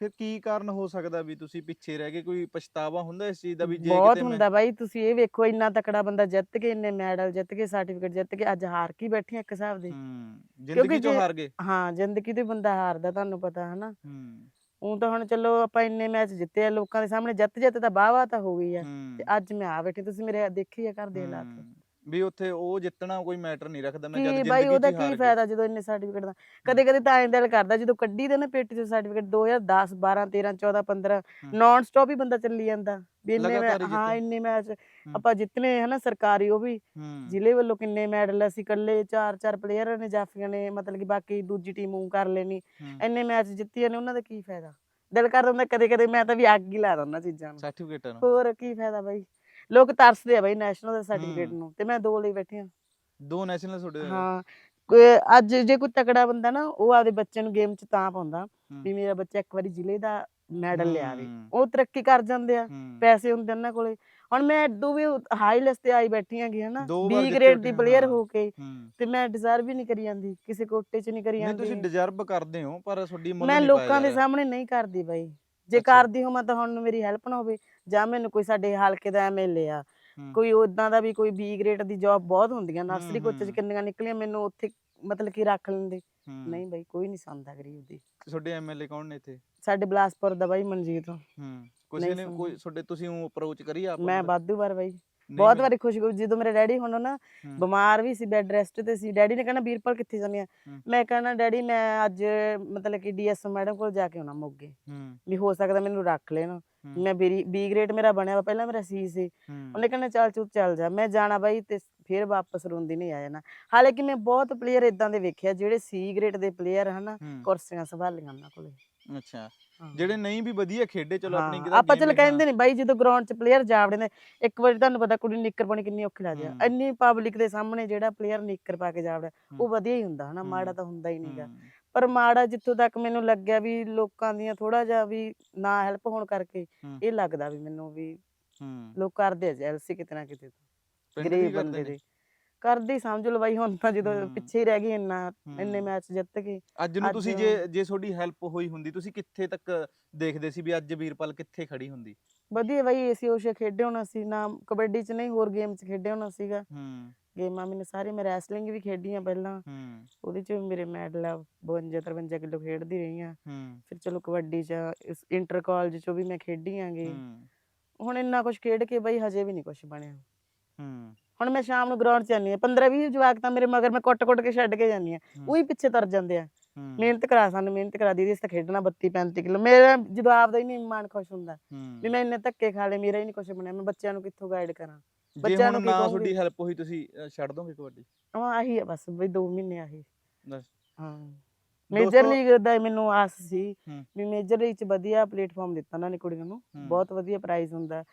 ਫਿਰ ਕੀ ਕਾਰਨ ਹੋ ਸਕਦਾ ਵੀ ਤੁਸੀਂ ਪਿੱਛੇ ਰਹਿ ਗਏ? ਕੋਈ ਪਛਤਾਵਾ ਹੁੰਦਾ ਇਸ ਚੀਜ਼ ਦਾ ਵੀ? ਜੇ ਬਹੁਤ ਕਿਤੇ ਹੁੰਦਾ ਬਾਈ ਤੁਸੀਂ ਇਹ ਵੇਖੋ ਇੰਨਾ ਤਕੜਾ ਬੰਦਾ ਜਿੱਤ ਕੇ ਇੰਨੇ ਮੈਡਲ ਜਿੱਤ ਕੇ ਸਰਟੀਫਿਕੇਟ ਜਿੱਤ ਕੇ ਅੱਜ ਹਾਰ ਕੇ ਬੈਠੇ ਇੱਕ ਹਿਸਾਬ ਦੇ? ਹੂੰ। ਜ਼ਿੰਦਗੀ ਚੋਂ ਹਾਰ ਗਏ। ਹਾਂ ਜ਼ਿੰਦਗੀ ਤੇ ਬੰਦਾ ਹਾਰਦਾ ਤੁਹਾਨੂੰ ਪਤਾ ਹਨਾ। ਹੂੰ। ਉਹ ਤਾਂ ਹੁਣ ਚਲੋ ਆਪਾਂ ਇੰਨੇ ਮੈਚ ਜਿੱਤੇ ਆ ਲੋਕਾਂ ਦੇ ਸਾਹਮਣੇ ਜਿੱਤ ਜਿੱਤ ਤਾਂ ਵਾਹ ਤਾਂ ਹੋ ਗਈ ਆ। ਹੂੰ। ਤੇ ਅੱਜ ਮੈਂ ਆ ਬੈਠੀ ਤੁਸੀਂ ਮੇਰੇ ਦੇਖੀ ਆ ਘਰ ਦੇ ਹਾਲਾਤ। ਹੂੰ। ਵੀ ਉੱਥੇ ਉਹ ਜਿੱਤਣਾ ਕੋਈ ਮੈਟਰ ਨਹੀਂ ਰੱਖਦਾ ਮੈਂ ਜਦ ਕੀ ਜ਼ਿੰਦਗੀ ਬਾਈ ਉਹਦਾ 'ਚ ਹੀ ਹਾਰ ਕੀ ਗਿਆ। ਫਾਇਦਾ ਜਦੋਂ ਇੰਨੇ ਸਰਟੀਫਿਕੇਟ ਦਾ? ਕਦੇ ਕਦੇ ਤਾਂ ਐਂ ਦਿਲ ਕਰਦਾ ਜਦੋਂ ਕੱਢੀ ਦੇ ਨਾ ਪੇਟੀ ਚੋਂ ਸਰਟੀਫਿਕੇਟ 2010 12 13 14 15 ਹੂੰ। ਨਾਨ ਸਟਾਪ ਹੀ ਬੰਦਾ ਚੱਲੀ ਜਾਂਦਾ। ਵੀ ਇੰਨੇ ਹੀ ਮੈਂ- ਹਾਂ। ਇੰਨੇ ਮੈਚ ਆਪਾਂ ਜਿੱਤਨੇ ਹਨਾ ਸਰਕਾਰੀ ਉਹ ਵੀ। ਹੂੰ। ਜ਼ਿਲ੍ਹੇ ਵੱਲੋਂ ਕਿੰਨੇ ਮੈਡਲ ਅਸੀਂ ਇਕੱਲੇ ਚਾਰ ਚਾਰ ਪਲੇਅਰ ਨੇ ਜਾਫੀਆਂ ਨੇ ਮਤਲਬ ਕਿ ਬਾਕੀ ਦੂਜੀ ਟੀਮ ਉਹ ਕਰ ਲੈਣੀ ਹੂੰ। ਇੰਨੇ ਮੈਚ ਜਿੱਤੀਆਂ ਨੇ ਉਹਨਾਂ ਦਾ ਕੀ ਫਾਇਦਾ? ਦਿਲ ਕਰਦਾ ਹੁੰਦਾ ਕਦੇ ਕਦੇ ਮੈਂ ਤਾਂ ਵੀ ਅੱਗ ਹੀ ਲਾ ਦਿੰਦਾ ਚੀਜ਼ਾਂ ਨੂੰ। ਸਰਟੀਫਿਕੇਟ ਨੂੰ। ਹੋਰ ਕੀ ਫਾਇਦਾ ਬਾਈ? ਲੋਕ ਤਰਸਦੇ ਆ ਬਾਈ ਨੈਸ਼ਨਲ ਦੇ ਸਰਟੀਫਿਕੇਟ ਹੂੰ। ਨੂੰ ਤੇ ਮੈਂ ਦੋ ਲਈ ਬੈਠੀ ਆ। ਦੋ ਨੈਸ਼ਨਲ ਤੁਹਾਡੇ ਹੋਏ। ਹਾਂ ਕੋਈ ਅੱਜ ਜੇ ਕੋਈ ਤਕੜਾ ਬੰਦਾ ਨਾ ਉਹ ਆਪਦੇ ਬੱਚੇ ਨੂੰ ਗੇਮ 'ਚ ਤਾਂ ਪਾਉਂਦਾ ਵੀ ਮੇਰਾ ਬੱਚਾ ਇੱਕ ਵਾਰੀ ਜ਼ਿਲ੍ਹੇ ਦਾ ਮੈਡਲ ਲਿਆਵੇ ਹੂੰ, ਉਹ ਤਰੱਕੀ ਕਰ ਜਾਂਦੇ ਆ। ਪੈਸੇ ਹੁੰਦੇ ਉਹਨਾਂ ਕੋਲੇ ਹੁਣ ਮੈਂ ਐਡੂ ਵੀ ਹਾਈ ਲੈਸ ਤੇ ਆਈ ਬੈਠੀ ਹੈਗੀ ਹਨਾ ਬੀ ਗ੍ਰੇਡ ਦੀ। ਪਲੇਅਰ ਹੋ ਕੇ ਤੇ ਮੈਂ ਡਿਜ਼ਰਵ ਹੀ ਨਹੀਂ ਕਰੀ ਜਾਂਦੀ ਕਿਸੇ ਕੋਟੇ 'ਚ ਨਹੀਂ ਕਰੀ ਨਹੀਂ ਤੁਸੀਂ ਜਾਂਦੀ ਡਿਜ਼ਰਵ ਕਰਦੇ ਹੋ ਪਰ ਤੁਹਾਡੀ ਮੁੱਲ ਮੈਂ ਲੋਕਾਂ ਦੇ। ਸਾਹਮਣੇ ਨਹੀਂ ਕਰਦੀ ਬਾਈ ਜੇ। ਕਰਦੀ ਹੋਵਾਂ ਤਾਂ ਹੁਣ ਮੇਰੀ ਹੈਲਪ ਨਾ ਹੋਵੇ ਜਾਂ ਮੈਨੂੰ ਕੋਈ ਸਾਡੇ ਹਲਕੇ ਦਾ ਐਮਐਲਏ ਆ ਕੋਈ ਉਦਾਂ ਦਾ ਵੀ ਕੋਈ ਬੀ ਗ੍ਰੇਡ ਦੀ ਜੌਬ ਬਹੁਤ ਹੁੰਦੀਆਂ ਨਰਸਰੀ ਕੋਚ 'ਚ। ਕਿੰਨੀਆਂ ਨਿਕਲੀਆਂ ਮੈਨੂੰ ਉੱਥੇ ਮਤਲਬ ਕਿ ਰੱਖ ਲੈਂਦੇ। ਨਹੀਂ ਬਾਈ ਕੋਈ ਨਹੀਂ ਸੰਦਾ ਗਰੀਬ ਦੀ ਤੁਹਾਡੇ ਐਮਐਲਏ ਕੌਣ ਨੇ ਇੱਥੇ ਸਾਡੇ ਬਲਾਸਪੁਰ ਦਾ ਬਾਈ ਮਨਜੀਤ ਹੂੰ ਕਿਸੇ ਨਹੀਂ ਨੇ। ਕੋਈ ਤੁਹਾਡੇ ਤੁਸੀਂ ਉਹ ਅਪਰੋਚ ਕਰੀ ਆਪ ਮੈਂ? ਵਾਧੂ ਵਾਰ ਬਾਈ ਬਹੁਤ? ਵਾਰੀ ਖੁਸ਼ ਜਦੋਂ ਮੇਰੇ ਡੈਡੀ ਹੁਣ ਨਾ ਬਿਮਾਰ ਵੀ ਸੀ ਬੈੱਡ ਰੈਸਟ ਤੇ ਸੀ ਡੈਡੀ ਨੇ ਕਹਿਣਾ ਵੀਰਪਾਲ ਕਿੱਥੇ ਜਾਂਦੀ ਆ। ਮੈਂ ਕਹਿਣਾ ਡੈਡੀ ਮੈਂ ਅੱਜ ਮਤਲਬ ਕਿ ਡੀਐਸ ਮੈਡਮ ਕੋਲ ਜਾ ਕੇ ਆਉਣਾ ਮੋਗੇ। ਵੀ ਹੋ ਸਕਦਾ ਮੈਨੂੰ ਰੱਖ ਲੈਣ। ਮੈਂ ਬੀ ਗ੍ਰੇਡ ਮੇਰਾ ਬਣਿਆ ਪਹਿਲਾਂ ਮੇਰਾ ਸੀ ਸੀ। ਉਹਨੇ ਕਹਿੰਦਾ ਚੱਲ ਚੁੱਪ ਚੱਲ ਜਾ। ਮੈਂ ਜਾਣਾ ਬਾਈ ਤੇ ਫਿਰ ਵਾਪਸ ਰੋਂਦੀ ਨਹੀਂ ਆ ਜਾਣਾ ਹਾਲਾਂਕਿ ਮੈਂ ਬਹੁਤ ਪਲੇਅਰ ਇਦਾਂ ਦੇ ਵੇਖਿਆ ਜਿਹੜੇ ਸੀ ਗ੍ਰੇਡ ਦੇ ਪਲੇਅਰ ਹਨਾ ਕੁਰਸੀਆਂ ਸੰਭਾਲੀਆਂ ਉਹਨਾਂ ਕੋਲੇ। ਅੱਛਾ। ਜਿਹੜੇ ਨਹੀਂ ਵੀ ਵਧੀਆ ਖੇਡੇ ਚਲੋ ਆਪਣੀ ਕਿਹਦਾ ਆਪਾਂ ਚਲ ਕਹਿੰਦੇ ਨਹੀਂ ਬਾਈ ਜਦੋਂ ਗਰਾਊਂਡ 'ਚ ਪਲੇਅਰ ਜਾਵੜੇ ਨੇ ਇੱਕ ਵਾਰੀ ਤੁਹਾਨੂੰ ਪਤਾ ਕੁੜੀ ਨਿੱਕਰ ਪਾਉਣੀ ਕਿੰਨੀ ਔਖੀ ਲੱਗਦੀ ਆ। ਇੰਨੀ ਪਬਲਿਕ ਦੇ ਸਾਹਮਣੇ ਜਿਹੜਾ ਪਲੇਅਰ ਨਿੱਕਰ ਪਾ ਕੇ ਜਾਵੜਾ ਉਹ। ਵਧੀਆ ਹੀ ਹੁੰਦਾ ਹਨਾ ਮਾੜਾ। ਤਾਂ ਹੁੰਦਾ ਹੀ ਨਹੀਂਗਾ ਪਰ ਮਾੜਾ ਜਿੱਥੋਂ ਤੱਕ ਮੈਨੂੰ ਲੱਗਿਆ ਵੀ ਲੋਕਾਂ ਦੀਆਂ ਥੋੜਾ ਜਿਹਾ ਵੀ ਨਾ ਹੈਲਪ ਹੋਣ ਕਰਕੇ। ਇਹ ਲੱਗਦਾ ਵੀ ਮੈਨੂੰ ਵੀ ਹੂੰ ਲੋਕ ਕਰਦੇ ਆ ਜੈਲਸੀ ਕਿਤੇ ਨਾ ਗਰੀਬ ਬੰਦੇ? ਦੇ ਕਰਦੇ ਸਮਝ ਲਓ ਬਾਈ ਹੁਣ ਤਾਂ ਜਦੋਂ। ਪਿੱਛੇ ਹੀ ਰਹਿ ਗਈ ਇੰਨਾ ਇੰਨੇ। ਮੈਚ ਜਿੱਤ ਗਏ ਅੱਜ ਨੂੰ ਅੱਜ- ਤੁਸੀਂ ਜੇ ਜੇ ਤੁਹਾਡੀ ਹੈਲਪ ਹੋਈ ਹੁੰਦੀ ਤੁਸੀਂ ਕਿੱਥੇ ਤੱਕ ਦੇਖਦੇ ਸੀ ਵੀ ਅੱਜ ਵੀਰਪਾਲ ਕਿੱਥੇ ਖੜੀ ਹੁੰਦੀ? ਵਧੀਆ ਬਾਈ ਏਸੀ ਓਸ਼ੇ ਖੇਡੇ ਹੋਣਾ ਸੀ ਨਾ ਕਬੱਡੀ 'ਚ ਨਹੀਂ ਹੋਰ ਗੇਮ 'ਚ ਖੇਡੇ ਹੋਣਾ ਸੀਗਾ। ਹੂੰ। ਗੇਮਾਂ ਮੈਨੂੰ ਸਾਰੇ ਮੈਂ ਰੈਸਲਿੰਗ ਵੀ ਖੇਡੀ ਆ ਪਹਿਲਾਂ। ਹੂੰ। ਉਹਦੇ 'ਚ ਵੀ ਮੇਰੇ ਮੈਡਲ ਆ 52 53 ਕਿਲੋ ਖੇਡਦੀ ਰਹੀ ਆ। ਹੂੰ। ਫਿਰ ਚਲੋ ਕਬੱਡੀ 'ਚ ਇਸ ਇੰਟਰ ਕਾਲਜ 'ਚੋਂ ਵੀ ਮੈਂ ਖੇਡੀ ਆਂਗੀ। ਹੂੰ। ਹੁਣ ਇੰਨਾ ਕੁਝ ਖੇਡ ਕੇ ਬਾਈ ਹਜੇ ਵੀ ਨਹੀਂ ਕੁਝ ਬਣਿਆ। ਹੂੰ। ਹੁਣ ਮੈਂ ਸ਼ਾਮ ਨੂੰ ਗਰਾਊਂਡ 'ਚ ਜਾਂਦੀ ਆ 15 20 ਜਵਾਕ ਤਾਂ ਮੇਰੇ ਮਗਰ ਮੈਂ ਕੁੱਟ-ਕੁੱਟ ਕੇ ਛੱਡ ਕੇ ਜਾਂਦੀ ਆ। ਉਹੀ ਪਿੱਛੇ ਤਰ ਜਾਂਦੇ ਆ। ਮਿਹਨਤ ਕਰਾ ਸਾਨੂੰ ਮਿਹਨਤ ਕਰਾ ਦੀਦੀ ਇਸ ਤਾਂ ਖੇਡਣਾ 32 35 ਕਿਲੋ ਮੇਰਾ ਜਦੋਂ ਆਪਦਾ ਹੀ ਨਹੀਂ ਮਨ ਖੁਸ਼ ਹੁੰਦਾ ਵੀ ਮੈਂ ਇੰਨੇ ਧੱਕੇ ਖਾ ਲਏ ਮੇਰਾ ਹੀ ਨਹੀਂ ਕੁਝ ਬਣਿਆ ਮੈਂ ਬੱਚਿਆਂ ਨੂੰ ਕਿੱਥੋਂ ਗਾਈਡ ਕਰਾਂ? ਬੱਚਿਆਂ ਨੂੰ ਕੀ ਕਹੋਗੇ? ਤੁਹਾਡੀ ਹੈਲਪ ਹੋਈ ਤੁਸੀਂ ਛੱਡ ਦੋਗੇ ਕਬੱਡੀ? ਆਹੀ ਆ ਬਸ ਬਈ 2 ਮਹੀਨੇ ਆਹੀ। ਬਸ। ਹਾਂ। ਮੇਜਰ ਲੀਗ ਦਾ ਮੈਨੂੰ ਆਸ ਸੀ। ਵੀ ਮੇਜਰ ਲੀਗ 'ਚ ਵਧੀਆ ਪਲੇਟਫਾਰਮ ਦਿੱਤਾ ਉਹਨਾਂ ਨੇ ਕੁੜੀਆਂ ਨੂੰ। ਬਹੁਤ ਵਧੀਆ ਪ੍ਰਾਈਜ਼ ਹੁੰਦਾ।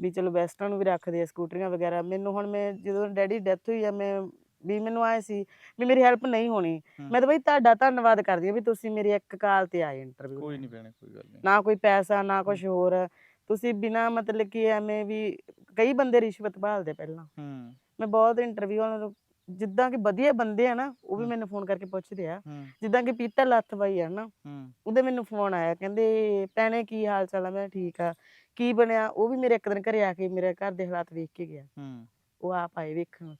ਵੀ ਚਲੋ ਬੈਸਟਾਂ ਨੂੰ ਵੀ ਰੱਖਦੇ ਆ ਸਕੂਟਰੀਆਂ ਵਗੈਰਾ। ਮੈਨੂੰ ਹੁਣ ਮੈਂ ਜਦੋਂ ਡੈਡੀ ਡੈਥ ਹੋਈ ਆ ਮੈਂ ਵੀ ਮੈਨੂੰ ਆਏ ਸੀ ਵੀ ਮੇਰੀ ਹੈਲਪ ਨਹੀਂ ਹੋਣੀ। ਮੈਂ ਤਾਂ ਬਈ ਤੁਹਾਡਾ ਧੰਨਵਾਦ ਕਰਦੀ ਆ ਵੀ ਤੁਸੀਂ ਮੇਰੀ ਇੱਕ ਕਾਲ ਤੇ ਆਏ ਇੰਟਰਵਿਊ ਕੋਈ ਨਹੀਂ ਪੈਣੇ ਕੋਈ ਗੱਲ ਨਹੀਂ। ਨਾ ਕੋਈ ਪੈਸਾ ਨਾ ਕੁਝ ਹੋਰ। ਤੁਸੀਂ ਬਿਨਾ ਮਤਲਬ ਕਿ ਐਵੇਂ ਵੀ ਕਈ ਬੰਦੇ ਰਿਸ਼ਵਤ ਭਾਲਦੇ ਪਹਿਲਾਂ। ਹੂੰ। ਮੈਂ ਬਹੁਤ ਇੰਟਰਵਿਊ ਨੂੰ ਜਿੱਦਾਂ ਕਿ ਵਧੀਆ ਬੰਦੇ ਆ ਨਾ ਉਹ ਵੀ। ਮੈਨੂੰ ਫੋਨ ਕਰਕੇ ਪੁੱਛਦੇ ਆ। ਹੂੰ। ਜਿੱਦਾਂ ਕਿ ਪੀਤਲ ਲੱਥ ਬਾਈ ਆ ਨਾ ਉਹਦੇ ਮੈਨੂੰ ਫੋਨ ਆਇਆ ਕਹਿੰਦੇ ਭੈਣੇ ਕੀ ਹਾਲ ਚਾਲ ਆ? ਮੈਂ ਠੀਕ ਆ। ਕੀ ਬਣਿਆ? ਉਹ ਵੀ ਮੇਰੇ ਇੱਕ ਦਿਨ ਘਰੇ ਆ ਕੇ ਮੇਰੇ ਘਰ ਦੇ ਹਾਲਾਤ ਵੇਖ ਕੇ ਗਿਆ। ਉਹ ਆਪ ਆਏ ਵੇਖਣ।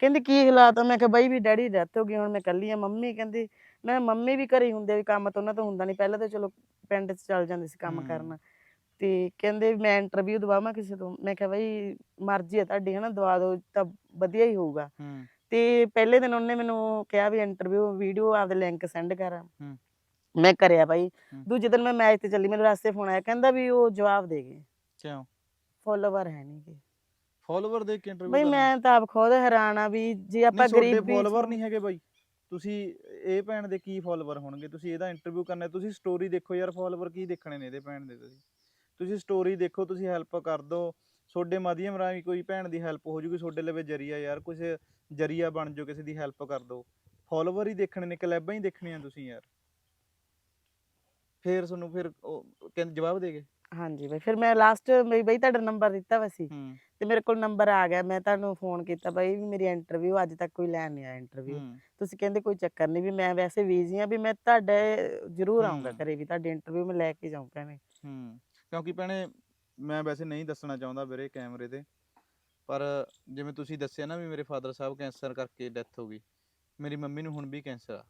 ਕਹਿੰਦੇ ਕੀ ਹਾਲਾਤ ਆ? ਮੈਂ ਕਿਹਾ ਬਾਈ ਵੀ ਡੈਡੀ ਡੈਥ ਹੋ ਗਈ ਹੁਣ ਮੈਂ ਇਕੱਲੀ ਆ ਮੰਮੀ? ਕਹਿੰਦੇ ਮੈਂ ਮੰਮੀ ਵੀ ਘਰੇ ਹੁੰਦੇ ਵੀ ਕੰਮ ਤਾਂ ਉਹਨਾਂ ਤੋਂ ਹੁੰਦਾ ਨਹੀਂ ਪਹਿਲਾਂ ਤਾਂ ਚਲੋ ਪਿੰਡ 'ਚ ਚੱਲ ਜਾਂਦੇ ਸੀ ਕੰਮ। ਕਰਨ। ਤੇ ਕਹਿੰਦੇ ਮੈਂ ਇੰਟਰਵਿਊ ਦਵਾਵਾਂ ਕਿਸੇ ਤੋਂ। ਮੈਂ ਕਿਹਾ ਬਾਈ ਮਰਜ਼ੀ ਆ ਤੁਹਾਡੀ ਹਨਾ ਦਵਾ ਦਿਓ ਤਾਂ ਵਧੀਆ ਹੀ ਹੋਊਗਾ। ਤੇ ਪਹਿਲੇ ਦਿਨ ਉਹਨੇ ਮੈਨੂੰ ਕਿਹਾ ਵੀ ਇੰਟਰਵਿਊ ਵੀਡੀਓ ਆਪਦੇ ਲਿੰਕ ਸੈਂਡ ਕਰ। ਮੈਂ ਕਰਿਆ ਹੂੰ। ਦੂਜੇ ਦਿਨ ਮੈਂ ਮੈਚ ਤੇ ਚੱਲੀ ਮੈਨੂੰ ਰਸਤੇ ਫੋਨ ਆਇਆ ਕਹਿੰਦਾ ਵੀ ਉਹ ਜਵਾਬ ਦੇ ਗਏ। ਕਿਉਂ? ਫੋਲੋਵਰ ਹੈ ਨਹੀਂ ਗੇ। ਫਾਲੋਵਰ ਦੇਖ ਕੇ ਇੰਟਰਵਿਊ ਬਈ ਮੈਂ ਤਾਂ ਆਪ ਖੁਦ ਹੈਰਾਨ ਆ ਵੀ ਜੇ ਆਪਾਂ ਗਰੀਬੀ ਫਾਲੋਵਰ ਨਹੀਂ ਹੈਗੇ ਬਾਈ। ਤੁਸੀਂ ਇਹ ਭੈਣ ਦੇ ਕੀ ਫਾਲੋਵਰ ਹੋਣਗੇ? ਤੁਸੀਂ ਇਹਦਾ ਇੰਟਰਵਿਊ ਕਰਨਾ ਤੁਸੀਂ ਸਟੋਰੀ ਦੇਖੋ ਯਾਰ ਫਾਲੋਵਰ ਕੀ ਦੇਖਣੇ ਨੇ ਇਹਦੇ ਭੈਣ ਦੇ ਤੁਸੀਂ? ਤੁਸੀਂ ਸਟੋਰੀ ਦੇਖੋ ਤੁਸੀਂ ਹੈਲਪ ਕਰ ਦਿਓ ਤੁਹਾਡੇ ਮਾਧਿਅਮ ਰਾਹੀਂ ਕੋਈ ਭੈਣ ਦੀ ਹੈਲਪ ਹੋ ਜੂਗੀ ਤੁਹਾਡੇ ਲਵੇ ਜਰੀਆ ਯਾਰ ਕੁਝ ਜਰੀਆ ਬਣ ਜਾਓ ਕਿਸੇ ਦੀ ਹੈਲਪ ਕਰ ਦਿਓ। ਫਾਲੋਵਰ ਹੀ ਦੇਖਣੇ ਨੇ ਕਲੈਬਾਂ ਹੀ ਦੇਖਣੀਆਂ ਤੁਸੀਂ ਯਾਰ। ਫੇਰ ਤੁਹਾਨੂੰ ਫਿਰ ਕਹਿੰਦੇ ਜਵਾਬ ਦੇ ਗਏ। ਹਾਂਜੀ ਬਈ ਫਿਰ ਮੈਂ ਲਾਸਟ ਬਈ ਬਈ ਤੁਹਾਡਾ ਨੰਬਰ ਦਿੱਤਾ ਵਾ ਸੀ। ਹੂੰ। ਤੇ ਮੇਰੇ ਕੋਲ ਨੰਬਰ ਆ ਗਿਆ ਮੈਂ ਤੁਹਾਨੂੰ ਫੋਨ ਕੀਤਾ ਬਈ ਵੀ ਮੇਰੀ ਇੰਟਰਵਿਊ ਅੱਜ ਤੱਕ ਕੋਈ ਲੈਣ ਨਹੀਂ ਆਇਆ ਇੰਟਰਵਿਊ ਹੂੰ। ਤੁਸੀਂ ਕਹਿੰਦੇ ਕੋਈ ਚੱਕਰ ਨਹੀਂ ਵੀ ਮੈਂ ਵੈਸੇ ਬੀਜ਼ੀ ਆ ਵੀ ਮੈਂ ਤੁਹਾਡੇ ਜ਼ਰੂਰ ਆਉਂਗਾ ਹੂੰ। ਘਰੇ ਵੀ ਤੁਹਾਡੀ ਇੰਟਰਵਿਊ ਮੈਂ ਲੈ ਕੇ ਜਾਊਂ ਭੈਣੇ। ਹੂੰ। ਕਿਉਂਕਿ ਭੈਣੇ ਮੈਂ ਵੈਸੇ ਨਹੀਂ ਦੱਸਣਾ ਚਾਹੁੰਦਾ ਵੀਰੇ ਕੈਮਰੇ ਤੇ ਪਰ ਜਿਵੇਂ ਤੁਸੀਂ ਦੱਸਿਆ ਨਾ ਵੀ ਮੇਰੇ ਫਾਦਰ ਸਾਹਿਬ ਕੈਂਸਰ ਕਰਕੇ ਡੈਥ ਹੋ ਗਈ ਮੇਰੀ ਮੰਮੀ ਨੂੰ ਹੁਣ ਵੀ ਕੈਂਸਰ ਆ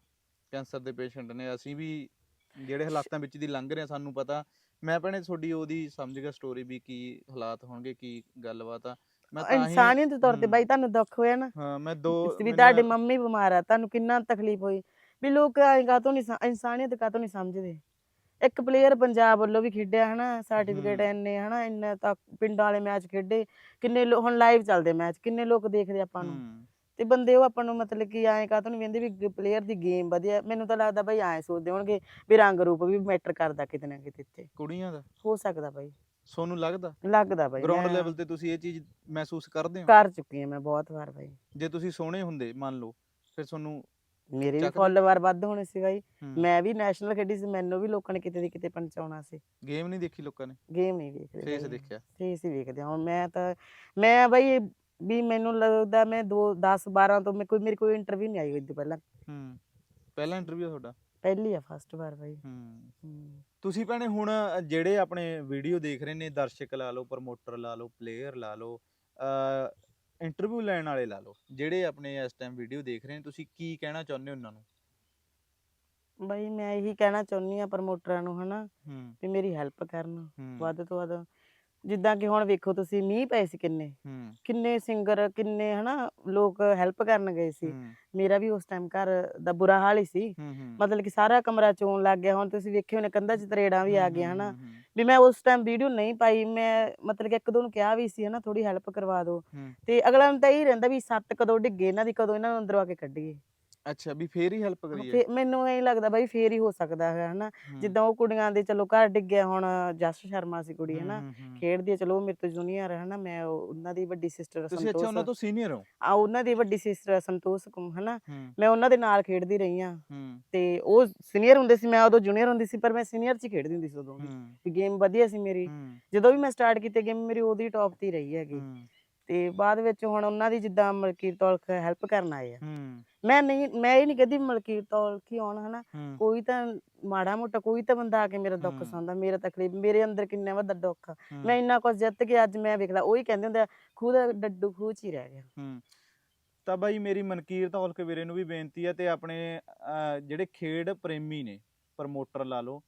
ਕੈਂਸਰ ਦੇ ਪੇਸ਼ੈਂਟ ਨੇ ਅਸੀਂ ਵੀ ਜਿਹੜੇ ਹਾਲਾਤਾਂ ਵਿੱਚ ਦੀ ਲੰਘ ਰਹੇ ਆ ਸਾਨੂੰ ਪਤਾ ਮੈਂ ਭੈਣੇ ਤੁਹਾਡੀ ਉਹਦੀ ਸਮਝ ਗਿਆ ਸਟੋਰੀ ਵੀ ਕੀ ਹਾਲਾਤ ਹੋਣਗੇ ਕੀ ਗੱਲਬਾਤ ਆ ਮੈਂ ਤਾਂ ਹੀ ਇਨਸਾਨੀਅਤ ਦੇ ਤੌਰ ਤੇ। ਬਾਈ ਤੁਹਾਨੂੰ ਦੁੱਖ ਹੋਇਆ ਨਾ ਹਾਂ ਮੈਂ ਦੋ ਵੀ ਤੁਹਾਡੀ ਮੰਮੀ ਬਿਮਾਰ ਆ ਤੁਹਾਨੂੰ ਕਿੰਨਾ ਤਕਲੀਫ ਹੋਈ ਵੀ ਲੋਕ ਐਂ ਕਾਹਤੋਂ ਨਹੀਂ ਇਨਸਾਨੀਅਤ ਕਾਹਤੋਂ ਨਹੀਂ ਸਮਝਦੇ ਇੱਕ ਪਲੇਅਰ ਪੰਜਾਬ ਵੱਲੋਂ ਵੀ ਖੇਡਿਆ ਹਨਾ ਸਰਟੀਫਿਕੇਟ। ਇੰਨੇ ਹਨਾ ਇੰਨਾ ਤਾਂ ਪਿੰਡਾਂ ਵਾਲੇ ਮੈਚ ਖੇਡੇ ਕਿੰਨੇ ਲੋ- ਹੁਣ ਲਾਈਵ ਚੱਲਦੇ ਮੈਚ ਕਿੰਨੇ ਲੋਕ ਦੇਖਦੇ ਆਪਾਂ ਨੂੰ। ਹੂੰ। ਤੇ ਬੰਦੇ ਉਹ ਆਪਾਂ ਨੂੰ ਮਤਲਬ ਕਿ ਐਂ ਕਾਹਤੋਂ ਨਹੀਂ ਵੇਂਦੇ ਵੀ ਪਲੇਅਰ ਦੀ ਗੇਮ ਵਧੀਆ ਮੈਨੂੰ ਤਾਂ ਲੱਗਦਾ ਬਾਈ ਐਂ ਸੋਚਦੇ ਹੋਣਗੇ ਵੀ ਰੰਗ ਰੂਪ ਵੀ ਮੈਟਰ ਕਰਦਾ ਕਿਤੇ ਨਾ ਕਿਤੇ ਇੱਥੇ। ਕੁੜੀਆਂ ਦਾ? ਹੋ ਸਕਦਾ ਬਾਈ। ਤੁਹਾਨੂੰ ਲੱਗਦਾ? ਲੱਗਦਾ ਬਾਈ ਗਰਾਊਂਡ ਮੈਂ ਲੈਵਲ ਤੇ ਤੁਸੀਂ ਇਹ ਚੀਜ਼ ਮਹਿਸੂਸ ਕਰਦੇ ਹੋ? ਕਰ ਚੁੱਕੀ ਹਾਂ ਮੈਂ ਬਹੁਤ ਵਾਰ ਬਾਈ। ਜੇ ਤੁਸੀਂ ਸੋਹਣੇ ਹੁੰਦੇ ਮੰਨ ਲਓ ਫਿਰ ਤੁਹਾਨੂੰ ਮੇਰੇ ਵੀ? ਫੋਲੋਵਰ ਵੱਧ ਹੋਣੇ ਸੀ ਬਾਈ। ਹੂੰ, ਮੈਂ ਵੀ ਨੈਸ਼ਨਲ ਖੇਡੀ ਸੀ ਮੈਨੂੰ ਵੀ ਲੋਕਾਂ ਨੇ ਕਿਤੇ ਦੀ ਕਿਤੇ ਪਹੁੰਚਾਉਣਾ ਸੀ। ਗੇਮ ਨਹੀਂ ਦੇਖੀ ਲੋਕਾਂ ਨੇ? ਗੇਮ ਨਹੀਂ ਵੇਖਦੇ ਫੇਸ ਬਾਈ। ਦੇਖਿਆ? ਫੇਸ ਹੀ ਵੇਖਦੇ ਹਾਂ। ਹੁਣ ਮੈਂ ਤਾਂ ਮੈਂ ਬਾਈ ਵੀ ਮੈਨੂੰ ਲੱਗਦਾ ਮੈਂ 2 10 12 ਤੋਂ ਮੈਂ ਕੋਈ ਮੇਰੀ ਕੋਈ ਇੰਟਰਵਿਊ ਨਹੀਂ ਆਈ ਹੋਈ ਤੋਂ ਪਹਿਲਾਂ। ਹੂੰ। ਪਹਿਲਾ ਇੰਟਰਵਿਊ ਤੁਹਾਡਾ? ਪਹਿਲੀ ਆ ਫਸਟ ਵਾਰ ਬਾਈ। ਹੂੰ। ਤੁਸੀਂ ਭੈਣੇ ਹੁਣ ਜਿਹੜੇ ਆਪਣੇ ਵੀਡੀਓ ਦੇਖ ਰਹੇ ਨੇ ਦਰਸ਼ਕ ਲਾ ਲਓ ਪ੍ਰਮੋਟਰ ਲਾ ਲਓ ਪਲੇਅਰ ਲਾ ਲਓ ਇੰਟਰਵਿਊ ਲੈਣ ਵਾਲੇ ਲਾ ਲਓ ਜਿਹੜੇ ਆਪਣੇ ਇਸ ਟਾਈਮ ਵੀਡੀਓ ਦੇਖ ਰਹੇ ਨੇ ਤੁਸੀਂ ਕੀ ਕਹਿਣਾ ਚਾਹੁੰਦੇ ਹੋ ਉਹਨਾਂ ਨੂੰ? ਬਾਈ ਮੈਂ ਇਹੀ ਕਹਿਣਾ ਚਾਹੁੰਦੀ ਆ ਪ੍ਰਮੋਟਰਾਂ ਨੂੰ ਹਨਾ ਹੂੰ। ਵੀ ਮੇਰੀ ਹੈਲਪ ਕਰਨ ਹੂੰ। ਵੱਧ ਤੋਂ ਵੱਧ ਜਿੱਦਾਂ ਕਿ ਹੁਣ ਵੇਖੋ ਤੁਸੀਂ ਮੀਂਹ ਪਏ ਸੀ ਕਿੰਨੇ ਹੂੰ। ਕਿੰਨੇ ਸਿੰਗਰ ਕਿੰਨੇ ਹਨਾ ਲੋਕ ਹੈਲਪ ਕਰਨ ਗਏ ਸੀ। ਹੂੰ। ਮੇਰਾ ਵੀ ਉਸ ਟਾਈਮ ਘਰ ਦਾ ਬੁਰਾ ਹਾਲ ਹੀ ਸੀ। ਹੂੰ ਹੂੰ। ਮਤਲਬ ਕਿ ਸਾਰਾ ਕਮਰਾ ਚੋਣ ਲੱਗ ਗਿਆ। ਹੁਣ ਤੁਸੀਂ ਵੇਖੇ ਹੋਣੇ ਕੰਧਾਂ 'ਚ ਤਰੇੜਾਂ ਵੀ ਆ ਹੂੰ, ਗਈਆਂ ਹੂੰ, ਹਨਾ। ਹੂੰ, ਵੀ ਮੈਂ ਉਸ ਟਾਈਮ ਵੀਡੀਓ ਨਹੀਂ ਪਾਈ। ਮੈਂ ਮਤਲਬ ਕਿ ਇੱਕ ਦੋ ਨੂੰ ਕਿਹਾ ਵੀ ਸੀ ਹਨਾ ਥੋੜੀ ਹੈਲਪ ਕਰਵਾ ਦਿਓ। ਹੂੰ। ਤੇ ਅਗਲਾ ਨੂੰ ਤਾਂ ਇਹ ਰਹਿੰਦਾ ਵੀ ਸੱਤ ਕਦੋਂ ਡਿੱਗੇ ਇਹਨਾਂ ਦੀ ਕਦੋਂ ਇਹਨਾਂ ਨੂੰ ਅੰਦਰੋਂ ਆ ਕੇ ਕੱਢੀਏ। ਅੱਛਾ ਵੀ ਫੇਰ ਹੀ ਹੈਲਪ ਕਰੀਏ? ਫੇ- ਮੈਨੂੰ ਇਹ ਲੱਗਦਾ ਬਾਈ ਫੇਰ ਹੀ ਹੋ ਸਕਦਾ ਹੈ ਹਨਾ? ਜਿੱਦਾਂ ਉਹ ਕੁੜੀਆਂ ਦੇ ਚਲੋ ਘਰ ਡਿੱਗਿਆ ਹੁਣ ਜਸ ਸ਼ਰਮਾ ਸੀ ਕੁੜੀ ਹਨਾ। ਖੇਡਦੀ ਹੈ ਚਲੋ ਉਹ ਮੇਰੇ ਤੋਂ ਜੂਨੀਅਰ ਹੈ ਹਨਾ? ਮੈਂ ਉਹ- ਉਹਨਾਂ ਦੀ ਵੱਡੀ ਸਿਸਟਰ ਤੁਸੀਂ ਅੱਛਾ ਉਹਨਾਂ ਸੰਤੋਸ਼ ਤੋਂ ਸੀਨੀਅਰ ਹੋ? ਆ ਉਹਨਾਂ ਦੀ ਵੱਡੀ ਸਿਸਟਰ ਸੰਤੋਸ਼ ਕੁਮ ਹਨਾ? ਹੂੰ। ਮੈਂ ਉਹਨਾਂ ਦੇ ਨਾਲ ਖੇਡਦੀ ਰਹੀ ਆ। ਹੂੰ। ਤੇ ਉਹ ਸੀਨੀਅਰ ਹੁੰਦੇ ਸੀ ਮੈਂ ਉਦੋਂ ਜੂਨੀਅਰ ਹੁੰਦੀ ਸੀ ਪਰ ਮੈਂ ਸੀਨੀਅਰ ਚ ਹੀ ਖੇਡਦੀ ਹੁੰਦੀ ਸੀ ਉਦੋਂ ਵੀ। ਗੇਮ ਵਧੀਆ ਸੀ ਮੇਰੀ। ਜਦੋਂ ਵੀ ਮੈਂ ਸਟਾਰਟ ਕੀਤੀ ਗੇਮ ਮੇਰੀ ਉਹਦੀ ਟੌਪ ਤੇ ਹੀ ਰਹੀ ਹੈਗੀ। ਹੂੰ। ਤੇ ਬਾਅਦ ਵਿੱਚ ਹੁਣ ਉਹਨਾਂ ਦੀ ਜਿੱਦਾਂ ਮਲਕੀਤ ਤੌਲਖ ਹੈਲਪ ਕਰਨ ਆਏ ਆ। ਹੂੰ। ਮੈਂ ਨਹੀਂ ਮੈਂ ਇਹ ਨਹੀਂ ਕਹਦੀ ਮਲਕੀਤ ਤੌਲਖ ਹੀ ਆਉਣ ਹਨਾ। ਹੂੰ। ਕੋਈ ਤਾਂ ਮਾੜਾ ਮੋਟਾ ਕੋਈ ਤਾਂ ਬੰਦਾ ਆ ਕੇ ਮੇਰਾ ਦੁੱਖ। ਸੁਣਦਾ ਮੇਰਾ ਤਕਲੀਫ ਮੇਰੇ ਅੰਦਰ ਕਿੰਨਾ ਵੱਡਾ ਦੁੱਖ। ਆ ਹੂੰ, ਮੈਂ ਇੰਨਾ ਕੁਝ ਜਿੱਤ ਕੇ ਅੱਜ ਮੈਂ ਵੇਖ ਲਾ ਉਹੀ ਕਹਿੰਦੇ ਹੁੰਦੇ ਆ ਖੂਹ ਦਾ ਡੱਡੂ ਖੂਹ ਚ ਹੀ ਰਹਿ ਗਿਆ। ਹੂੰ। ਤਾਂ ਬਾਈ ਮੇਰੀ ਮਨਕੀਰ ਧੌਲਕ ਵੀਰੇ ਨੂੰ ਵੀ ਬੇਨਤੀ ਹੈ ਤੇ ਆਪਣੇ ਅਹ, ਜਿਹੜੇ ਖੇਡ ਪ੍ਰੇਮੀ ਨੇ ਪ੍ਰਮੋਟਰ ਲਾ ਲਓ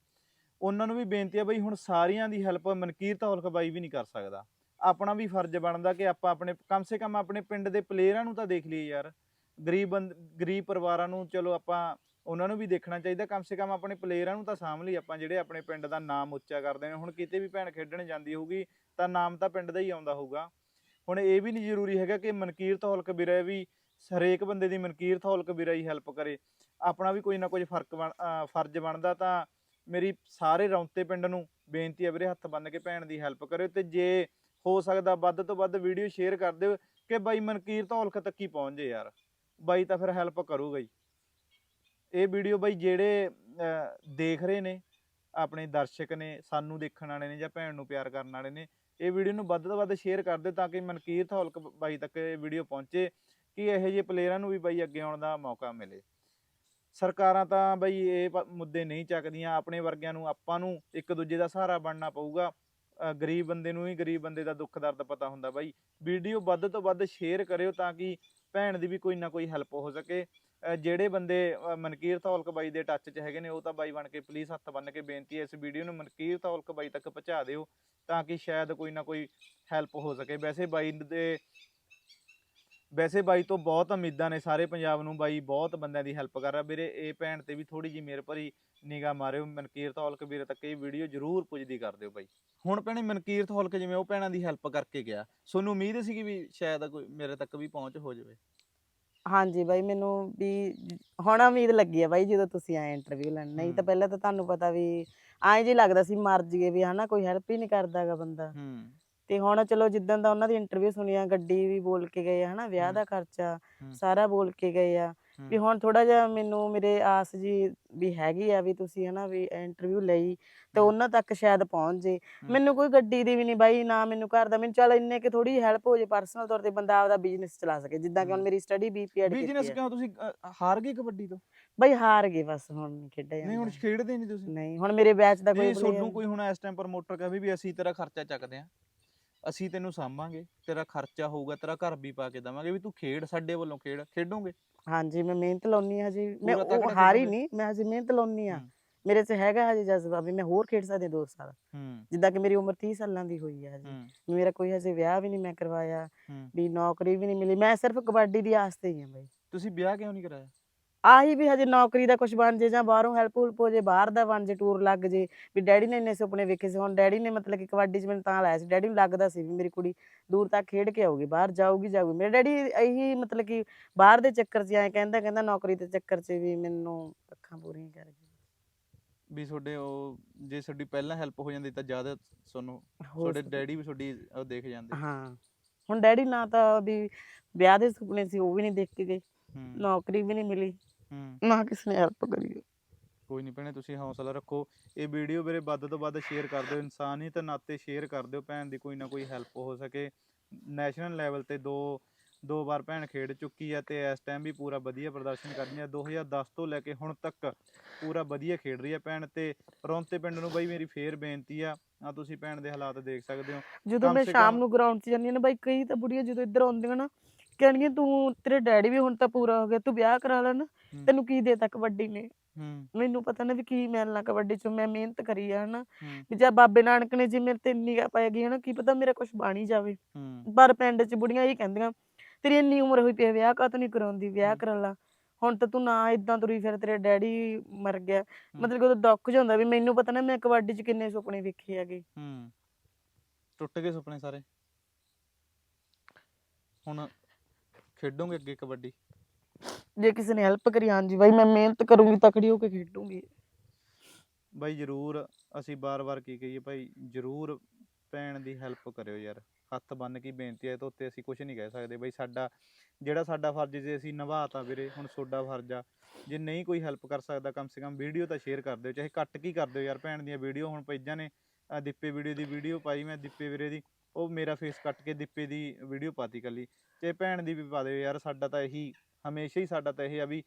ਉਹਨਾਂ ਨੂੰ ਵੀ ਬੇਨਤੀ ਹੈ ਬਈ ਹੁਣ ਸਾਰੀਆਂ ਦੀ ਹੈਲਪ ਮਨਕੀਰ ਧੌਲਕ ਬਾਈ ਵੀ ਨਹੀਂ ਕਰ ਸਕਦਾ। ਆਪਣਾ ਵੀ ਫਰਜ਼ ਬਣਦਾ ਕਿ ਆਪਾਂ ਆਪਣੇ, ਕਮ ਸੇ ਕਮ ਆਪਣੇ ਪਿੰਡ ਦੇ ਪਲੇਅਰਾਂ ਨੂੰ ਤਾਂ ਦੇਖ ਲਈਏ ਯਾਰ। ਗਰੀਬ ਬੰਦ ਗਰੀਬ ਪਰਿਵਾਰਾਂ ਨੂੰ ਚਲੋ ਆਪਾਂ, ਉਹਨਾਂ ਨੂੰ ਵੀ ਦੇਖਣਾ ਚਾਹੀਦਾ, ਕਮ ਸੇ ਕਮ ਆਪਣੇ ਪਲੇਅਰਾਂ ਨੂੰ ਤਾਂ ਸਾਂਭ ਲਈ ਆਪਾਂ, ਜਿਹੜੇ ਆਪਣੇ ਪਿੰਡ ਦਾ ਨਾਮ ਉੱਚਾ ਕਰਦੇ ਨੇ। ਹੁਣ ਕਿਤੇ ਵੀ ਭੈਣ ਖੇਡਣ ਜਾਂਦੀ ਹੋਊਗੀ, ਤਾਂ ਨਾਮ ਤਾਂ ਪਿੰਡ ਦਾ ਹੀ ਆਉਂਦਾ ਹੋਊਗਾ। ਹੁਣ ਇਹ ਵੀ ਨਹੀਂ ਜ਼ਰੂਰੀ ਹੈਗਾ ਕਿ ਮਨਕੀਰ ਧੌਲਕ ਵੀਰਾ ਵੀ ਹਰੇਕ ਬੰਦੇ ਦੀ ਮਨਕੀਰ ਧੌਲਕ ਵੀਰਾ ਹੀ ਹੈਲਪ ਕਰੇ। ਆਪਣਾ ਵੀ ਕੋਈ ਨਾ ਕੋਈ ਫ਼ਰਕ ਬਣ ਫਰਜ਼ ਬਣਦਾ ਤਾਂ ਮੇਰੀ ਸਾਰੇ ਰੌਂਤੇ ਪਿੰਡ ਨੂੰ ਬੇਨਤੀ ਹੈ ਵੀਰੇ, ਹੱਥ ਬੰਨ ਕੇ ਭੈਣ ਦੀ ਹੈਲਪ ਕਰਿਓ ਤੇ ਜੇ ਹੋ ਸਕਦਾ, ਵੱਧ ਤੋਂ ਵੱਧ ਵੀਡੀਓ ਸ਼ੇਅਰ ਕਰ ਦਿਓ ਕਿ ਬਾਈ ਮਨਕੀਰ ਧੌਲਕ ਤੱਕ ਹੀ ਪਹੁੰਚ ਜੇ ਯਾਰ। ਬਾਈ ਤਾਂ ਫਿਰ ਹੈਲਪ ਕਰੂਗਾ ਹੀ। ਇਹ ਵੀਡੀਓ ਬਾਈ ਜਿਹੜੇ ਦੇਖ ਰਹੇ ਨੇ, ਆਪਣੇ ਦਰਸ਼ਕ ਨੇ, ਸਾਨੂੰ ਦੇਖਣ ਵਾਲੇ ਨੇ ਜਾਂ ਭੈਣ ਨੂੰ ਪਿਆਰ ਕਰਨ ਵਾਲੇ ਨੇ, ਇਹ ਵੀਡੀਓ ਨੂੰ ਵੱਧ ਤੋਂ ਵੱਧ ਸ਼ੇਅਰ ਕਰ ਦਿਓ ਤਾਂ ਕਿ ਮਨਕੀਰ ਧੌਲਕ ਬ- ਬਾਈ ਤੱਕ ਇਹ ਵੀਡੀਓ ਪਹੁੰਚੇ ਕਿ ਇਹੋ ਜਿਹੇ ਪਲੇਅਰਾਂ ਨੂੰ ਵੀ ਬਾਈ ਅੱਗੇ ਆਉਣ ਦਾ ਮੌਕਾ ਮਿਲੇ। ਸਰਕਾਰਾਂ ਤਾਂ ਬਈ ਇਹ ਮੁੱਦੇ ਨਹੀਂ ਚੱਕਦੀਆਂ, ਆਪਣੇ ਵਰਗਿਆਂ ਨੂੰ, ਆਪਾਂ ਨੂੰ ਇੱਕ ਦੂਜੇ ਦਾ ਸਹਾਰਾ ਬਣਨਾ ਪਊਗਾ। ਗਰੀਬ ਬੰਦੇ ਨੂੰ ਹੀ ਗਰੀਬ ਬੰਦੇ ਦਾ ਦੁੱਖ ਦਰਦ ਪਤਾ ਹੁੰਦਾ ਬਾਈ। ਵੀਡੀਓ ਵੱਧ ਤੋਂ ਵੱਧ ਸ਼ੇਅਰ ਕਰਿਓ ਤਾਂ ਕਿ ਭੈਣ ਦੀ ਵੀ ਕੋਈ ਨਾ ਕੋਈ ਹੈਲਪ ਹੋ ਸਕੇ। ਜਿਹੜੇ ਬੰਦੇ ਮਨਕੀਰ ਧੌਲਕ ਬਾਈ ਦੇ ਟੱਚ 'ਚ ਹੈਗੇ ਨੇ, ਉਹ ਤਾਂ ਬਾਈ ਬਣ ਕੇ ਪਲੀਜ਼ ਹੱਥ ਬੰਨ ਕੇ ਬੇਨਤੀ ਹੈ, ਇਸ ਵੀਡੀਓ ਨੂੰ ਮਨਕੀਰ ਧੌਲਕ ਬਾਈ ਤੱਕ ਪਹੁੰਚਾ ਦਿਓ ਤਾਂ ਕਿ ਸ਼ਾਇਦ ਕੋਈ ਨਾ ਕੋਈ ਹੈਲਪ ਹੋ ਸਕੇ। ਵੈਸੇ ਬਾਈ ਦੇ ਵੈਸੇ ਬਾਈ ਤੋਂ ਬਹੁਤ ਉਮੀਦਾਂ ਨੇ ਸਾਰੇ ਪੰਜਾਬ ਨੂੰ ਬਾਈ ਬਹੁਤ ਬੰਦਿਆਂ ਦੀ ਹੈਲਪ ਕਰ ਰਿਹਾ। ਵੀਰੇ ਇਹ ਭੈਣ ਤੇ ਵੀ ਥੋੜੀ ਜੀ ਮਿਹਰ ਭਰੀ ਨਿਗਾਹ ਮਾਰਿਓ। ਮਨਕੀਰ ਧੌਲਕ ਵੀਰੇ ਤੱਕ ਇਹ ਵੀਡੀਓ ਜ਼ਰੂਰ ਪੁੱਜਦੀ ਕਰ ਦਿਓ ਬਾਈ। ਹੁਣ ਭੈਣੇ ਮਨਕੀਰ ਧੌਲਕ ਜਿਵੇਂ ਉਹ ਭੈਣਾਂ ਦੀ ਹੈਲਪ ਕਰਕੇ ਗਿਆ। ਤੁਹਾਨੂੰ ਉਮੀਦ ਸੀ ਵੀ ਸ਼ਾਇਦ ਕੋਈ ਮੇਰੇ ਤੱਕ ਵੀ ਪਹੁੰਚ ਹੋ ਜਾਵੇ। ਹਾਂਜੀ ਬਾਈ ਮੈਨੂੰ ਵੀ ਹੁਣ ਉਮੀਦ ਲੱਗੀ ਆ ਬਾਈ ਜਦੋਂ ਤੁਸੀਂ ਆਏ ਇੰਟਰਵਿਊ ਲੈਣ। ਨਹੀਂ ਤਾਂ। ਪਹਿਲਾਂ ਤਾਂ ਤੁਹਾਨੂੰ ਪਤਾ ਵੀ ਐਂ ਜੀ ਲੱਗਦਾ ਸੀ ਮਰ ਜੀਏ ਵੀ ਹਨਾ ਕੋਈ ਹੈਲਪ ਹੀ ਨਹੀਂ ਕਰਦਾਗਾ ਬੰਦਾ। ਹੂੰ। ਤੇ ਹੁਣ ਚਲੋ ਜਿੱਦਾਂ ਦਾ ਉਹਨਾਂ ਦੀ ਇੰਟਰਵਿਊ ਸੁਣੀਆ ਗੱਡੀ ਵੀ ਬੋਲ ਕੇ ਗਏ ਆ ਹਨਾ ਵਿਆਹ। ਦਾ ਖਰਚਾ। ਸਾਰਾ ਬੋਲ ਕੇ ਗਏ ਆ ਵੀ। ਹੁਣ ਥੋੜਾ ਜਿਹਾ ਮੈਨੂੰ ਮੇਰੇ ਆਸ ਜੀ ਵੀ ਹੈਗੀ ਆ ਵੀ ਤੁਸੀਂ ਹਨਾ ਵੀ ਇੰਟਰਵਿਊ ਲਈ ਤੇ। ਉਹਨਾਂ ਤੱਕ ਸ਼ਾਇਦ ਪਹੁੰਚ ਜੇ। ਮੈਨੂੰ ਕੋਈ ਗੱਡੀ ਦੀ ਵੀ ਨਹੀਂ ਬਾਈ ਨਾ ਮੈਨੂੰ ਘਰ ਦਾ ਮੈਨੂੰ ਚੱਲ ਇੰਨੇ ਕਿ ਥੋੜੀ ਹੈਲਪ ਹੋ ਜੇ ਪਰਸਨਲ ਤੌਰ ਤੇ ਬੰਦਾ ਆਪਦਾ ਬਿਜ਼ਨਸ ਚਲਾ ਸਕੇ ਜਿੱਦਾਂ ਕਿ ਹੁਣ। ਮੇਰੀ ਸਟੱਡੀ ਬੀਪੀਐਡ ਕੀਤੀ ਬਿਜ਼ਨਸ ਕਿਉਂ ਤੁਸੀਂ ਹਾਰ ਗਏ ਕਬੱਡੀ ਤੋਂ ਬਾਈ ਹਾਰ ਗਏ ਬਸ ਹੁਣ ਨਹੀਂ ਖੇਡਿਆ ਨਹੀਂ ਹੁਣ ਖੇਡਦੇ ਨਹੀਂ ਤੁਸੀਂ ਨਹੀਂ ਹੁਣ ਮੇਰੇ ਬੈਚ ਦਾ ਕੋਈ ਨਹੀਂ ਤੁਹਾਨੂੰ ਕੋਈ ਹੁਣ ਇਸ ਟਾਈਮ ਪ੍ਰਮੋਟਰ ਕਹੇ ਵੀ ਅਸੀਂ ਤੇਰਾ ਖਰਚਾ ਚੱਕਦੇ ਆਂ ਅਸੀਂ ਤੈਨੂੰ ਸਾਂਭਾਂਗੇ ਤੇਰਾ ਖਰਚਾ ਹੋਊਗਾ ਤੇਰਾ ਘਰ ਵੀ ਪਾ ਕੇ ਦੇਵਾਂਗੇ ਵੀ ਤੂੰ ਖੇਡ ਸਾਡੇ ਵੱਲੋਂ ਖੇਡ ਖੇਡੋਗੇ। ਹਾਂਜੀ ਮੈਂ ਮਿਹਨਤ ਲਾਉਣੀ ਆ ਜੀ ਮੈਂ ਪੂਰਾ ਉਹ ਹਾਰ ਹੀ ਖੇਡੋਗੇ? ਨਹੀਂ ਮੈਂ ਹਜੇ ਮਿਹਨਤ ਲਾਉਣੀ ਆ। ਮੇਰੇ 'ਚ ਹੈਗਾ ਹਜੇ ਜਜ਼ਬਾ ਵੀ ਮੈਂ ਹੋਰ ਖੇਡ ਸਕਦੀ ਦੋ ਸਾਲ। ਹੂੰ। ਜਿੱਦਾਂ ਕਿ ਮੇਰੀ ਉਮਰ 30 ਸਾਲਾਂ ਦੀ ਹੋਈ ਹੈ ਹਜੇ। ਹੂੰ। ਮੇਰਾ ਕੋਈ ਹਜੇ ਵਿਆਹ ਵੀ ਨਹੀਂ ਮੈਂ ਕਰਵਾਇਆ ਹੂੰ। ਵੀ ਨੌਕਰੀ ਵੀ ਨਹੀਂ ਮਿਲੀ। ਮੈਂ ਸਿਰਫ ਕਬੱਡੀ ਦੀ ਆਸ ਤੇ ਹੀ ਹਾਂ ਬਾਈ। ਤੁਸੀਂ ਵਿਆਹ ਕਿਉਂ ਨਹੀਂ ਕਰਾਇਆ? ਆਹੀ ਵੀ ਹਜੇ ਨੌਕਰੀ ਦਾ ਕੁਝ ਬਣ ਜੇ ਜਾਂ ਬਾਹਰੋਂ ਹੈਲਪ ਹੁਲਪ ਹੋ ਜੇ ਬਾਹਰ ਦਾ ਬਣ ਜੇ ਟੂਰ ਲੱਗ ਜੇ ਵੀ ਡੈਡੀ ਨੇ ਇੰਨੇ ਸੁਪਨੇ ਵੇਖੇ ਸੀ ਹੁਣ ਡੈਡੀ ਨੇ ਮਤਲਬ ਕਿ ਕਬੱਡੀ 'ਚ ਮੈਨੂੰ ਤਾਂ ਲਾਇਆ ਸੀ ਡੈਡੀ ਨੂੰ ਲੱਗਦਾ ਸੀ ਵੀ ਮੇਰੀ ਕੁੜੀ ਦੂਰ ਤੱਕ ਖੇਡ ਕੇ ਆਊਗੀ ਬਾਹਰ ਜਾਊਗੀ ਜਾਊਗੀ ਮੇਰੇ ਡੈਡੀ ਇਹੀ ਮਤਲਬ ਕਿ ਬਾਹਰ ਦੇ ਚੱਕਰ 'ਚ ਐਂ ਕਹਿੰਦਾ ਕਹਿੰਦਾ ਨੌਕਰੀ ਦੇ ਚੱਕਰ 'ਚ ਵੀ ਮੈਨੂੰ ਅੱਖਾਂ ਪੂਰੀਆਂ ਕਰ ਗਈ ਵੀ ਤੁਹਾਡੇ ਉਹ ਜੇ ਤੁਹਾਡੀ ਪਹਿਲਾਂ ਹੈਲਪ ਹੋ ਜਾਂਦੀ ਤਾਂ ਜ਼ਿਆਦਾ ਤੁਹਾਨੂੰ ਤੁਹਾਡੇ। ਡੈਡੀ ਵੀ ਤੁਹਾਡੀ ਉਹ ਦੇਖ ਜਾਂਦੇ। ਹਾਂ ਹੁਣ ਡੈਡੀ ਨਾ ਤਾਂ ਉਹਦੀ ਵਿਆਹ ਦੇ ਸੁਪਨੇ ਸੀ ਉਹ ਵੀ ਨਹੀਂ ਦੇਖ ਕੇ ਗਏ ਨੌਕਰੀ ਵੀ ਨਹੀਂ ਮਿਲੀ। ਹੂੰ। ਨਾ ਕਿਸੇ ਨੇ ਹੈਲਪ ਕਰੀ ਕੋਈ ਨਹੀਂ ਭੈਣੇ ਤੁਸੀਂ ਹੌਸਲਾ ਰੱਖੋ। ਇਹ ਵੀਡੀਓ ਵੀਰੇ ਵੱਧ ਤੋਂ ਵੱਧ ਸ਼ੇਅਰ ਕਰ ਦਿਓ ਇਨਸਾਨੀਅਤ ਨਾਤੇ ਸ਼ੇਅਰ ਕਰ ਦਿਓ ਭੈਣ ਦੀ ਕੋਈ ਨਾ ਕੋਈ ਹੈਲਪ ਹੋ ਸਕੇ। ਨੈਸ਼ਨਲ ਲੈਵਲ ਤੇ ਦੋ ਦੋ ਵਾਰ ਭੈਣ ਖੇਡ ਚੁੱਕੀ ਆ ਤੇ ਇਸ ਟਾਈਮ ਵੀ ਪੂਰਾ ਵਧੀਆ ਪ੍ਰਦਰਸ਼ਨ ਕਰ ਰਹੀ ਆ। 2010 ਤੋਂ ਲੈ ਕੇ ਹੁਣ ਤੱਕ ਪੂਰਾ ਵਧੀਆ ਖੇਡ ਰਹੀ ਆ ਭੈਣ ਤੇ। ਰੌਂਤੇ ਪਿੰਡ ਨੂੰ ਬਈ ਮੇਰੀ ਫੇਰ ਬੇਨਤੀ ਆ ਆ ਤੁਸੀਂ ਭੈਣ ਦੇ ਹਾਲਾਤ ਦੇਖ ਸਕਦੇ ਹੋ। ਜਦੋਂ ਮੈਂ ਸ਼ਾਮ ਨੂੰ ਗਰਾਊਂਡ 'ਚ ਜਾਂਦੀ ਹਾਂ ਨਾ ਬਾਈ ਕਈ ਤਾਂ ਬੁੜੀਆਂ ਜਦੋਂ ਇੱਧਰ ਆਉਂਦੀਆਂ ਨਾ ਕਹਿਣਗੀਆਂ ਤੂੰ ਤੇਰੇ ਡੈਡੀ ਵੀ ਹੁਣ ਤਾਂ ਪੂਰਾ ਹੋ ਗਿਆ ਤੂੰ ਵਿਆਹ ਕਰਾ ਲੈ ਨਾ ਹੂੰ, ਤੈਨੂੰ ਕੀ ਦੇਤਾ ਕਬੱਡੀ ਨੇ? ਹੂੰ। ਮੈਨੂੰ ਪਤਾ ਨਾ ਵੀ ਕੀ ਮਿਲਣਾ ਕਬੱਡੀ 'ਚੋਂ ਮੈਂ ਮਿਹਨਤ ਕਰੀ ਆ ਹਨਾ। ਹੂੰ। ਵੀ ਜੇ ਬਾਬੇ ਨਾਨਕ ਨੇ ਜੇ ਮੇਰੇ ਤੇ ਨਿਗਾਹ ਪੈ ਗਈ ਹਨਾ ਕੀ ਪਤਾ ਮੇਰਾ ਕੁਝ ਬਣ ਜਾਵੇ। ਹੂੰ। ਪਰ ਪਿੰਡ 'ਚ ਬੁੜੀਆਂ ਇਹ ਕਹਿੰਦੀਆਂ ਤੇਰੀ ਇੰਨੀ ਉਮਰ ਹੋਈ ਪਈ ਆ, ਵਿਆਹ ਕਾਹਤੋਂ ਨਹੀਂ ਕਰਾਉਂਦੀ ਵਿਆਹ। ਕਰਾ ਲਾ। ਹੁਣ ਤਾਂ ਤੂੰ ਨਾ ਇਦਾਂ ਤੁਰੀ ਫਿਰ ਤੇਰੇ ਡੈਡੀ ਮਰ ਗਿਆ। ਮਤਲਬ ਕਿ ਉਹਦਾ ਦੁੱਖ ਜਿਹਾ ਹੁੰਦਾ ਵੀ ਮੈਨੂੰ ਪਤਾ ਨਾ ਮੈਂ ਕਬੱਡੀ 'ਚ ਕਿੰਨੇ ਸੁਪਨੇ ਵੇਖੇ ਹੈਗੇ। ਹੂੰ। ਟੁੱਟ ਗਏ ਸੁਪਨੇ ਸਾਰੇ? ਹੁਣ ਖੇਡੋਗੇ ਅੱਗੇ ਕਬੱਡੀ? ਜੇ ਕਿਸੇ ਨੇ ਹੈਲਪ ਕਰੀ, ਹਾਂਜੀ ਬਾਈ, ਮੈਂ ਮਿਹਨਤ ਕਰੂੰਗੀ, ਤਕੜੀ ਹੋ ਕੇ ਖੇਡੂੰਗੀ। ਬਾਈ, ਜਰੂਰ ਅਸੀਂ ਬਾਰ-ਬਾਰ ਕੀ ਕਹੀਏ ਭਾਈ, ਜਰੂਰ ਭੈਣ ਦੀ ਹੈਲਪ ਕਰਿਓ ਯਾਰ। ਹੱਥ ਬੰਨ ਕੇ ਬੇਨਤੀ ਹੈ ਇਹ ਉੱਤੇ ਅਸੀਂ ਕੁਝ ਨਹੀਂ ਕਹਿ ਸਕਦੇ। ਬਈ, ਸਾਡਾ, ਜਿਹੜਾ ਸਾਡਾ ਫਰਜ਼ ਜੇ ਅਸੀਂ ਨਿਭਾਤਾ ਵੀਰੇ, ਹੁਣ ਤੁਹਾਡਾ ਫਰਜ਼ ਆ। ਜੇ ਨਹੀਂ ਕੋਈ ਹੈਲਪ ਕਰ ਸਕਦਾ ਕਮ ਸੇ ਕਮ, ਵੀਡੀਓ ਤਾਂ ਸ਼ੇਅਰ ਕਰ ਦਿਓ, ਚਾਹੇ ਕੱਟ ਕੀ ਕਰ ਦਿਓ ਯਾਰ ਭੈਣ ਦੀਆਂ ਵੀਡੀਓ। ਹੁਣ ਪੇਜਾਂ ਨੇ, ਆਹ ਦੀਪੇ ਵੀਡੀਓ ਦੀ ਵੀਡੀਓ ਪਾਈ ਮੈਂ, ਦੀਪੇ ਵੀਰੇ ਦੀ, ਉਹ ਮੇਰਾ ਫੇਸ ਕੱਟ ਕੇ ਦੀਪੇ ਦੀ ਵੀਡੀਓ ਪਾਤੀ ਕੱਲੀ। ਤੇ ਭੈਣ ਦੀ ਵੀ ਪਾ ਦਿਓ ਯਾਰ, ਸਾਡਾ ਤਾਂ ਇਹੀ ਹਮੇਸ਼ਾ ਹੀ ਸਾਡਾ ਤਾਂ ਇਹ ਆ ਵੀ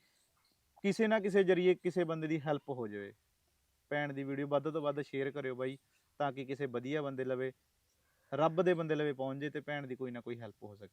ਕਿਸੇ ਨਾ ਕਿਸੇ ਜਰੀਏ ਕਿਸੇ ਬੰਦੇ ਦੀ ਹੈਲਪ ਹੋ ਜਾਵੇ। ਭੈਣ ਦੀ ਵੀਡੀਓ ਵੱਧ ਤੋਂ ਵੱਧ ਸ਼ੇਅਰ ਕਰਿਓ ਬਾਈ, ਤਾਂ ਕਿ ਕਿਸੇ ਵਧੀਆ ਬੰਦੇ ਲਵੇ, ਰੱਬ ਦੇ ਬੰਦੇ ਲਵੇ ਪਹੁੰਚ ਜੇ ਤੇ ਭੈਣ ਦੀ ਕੋਈ ਨਾ ਕੋਈ ਹੈਲਪ ਹੋ ਸਕੇ।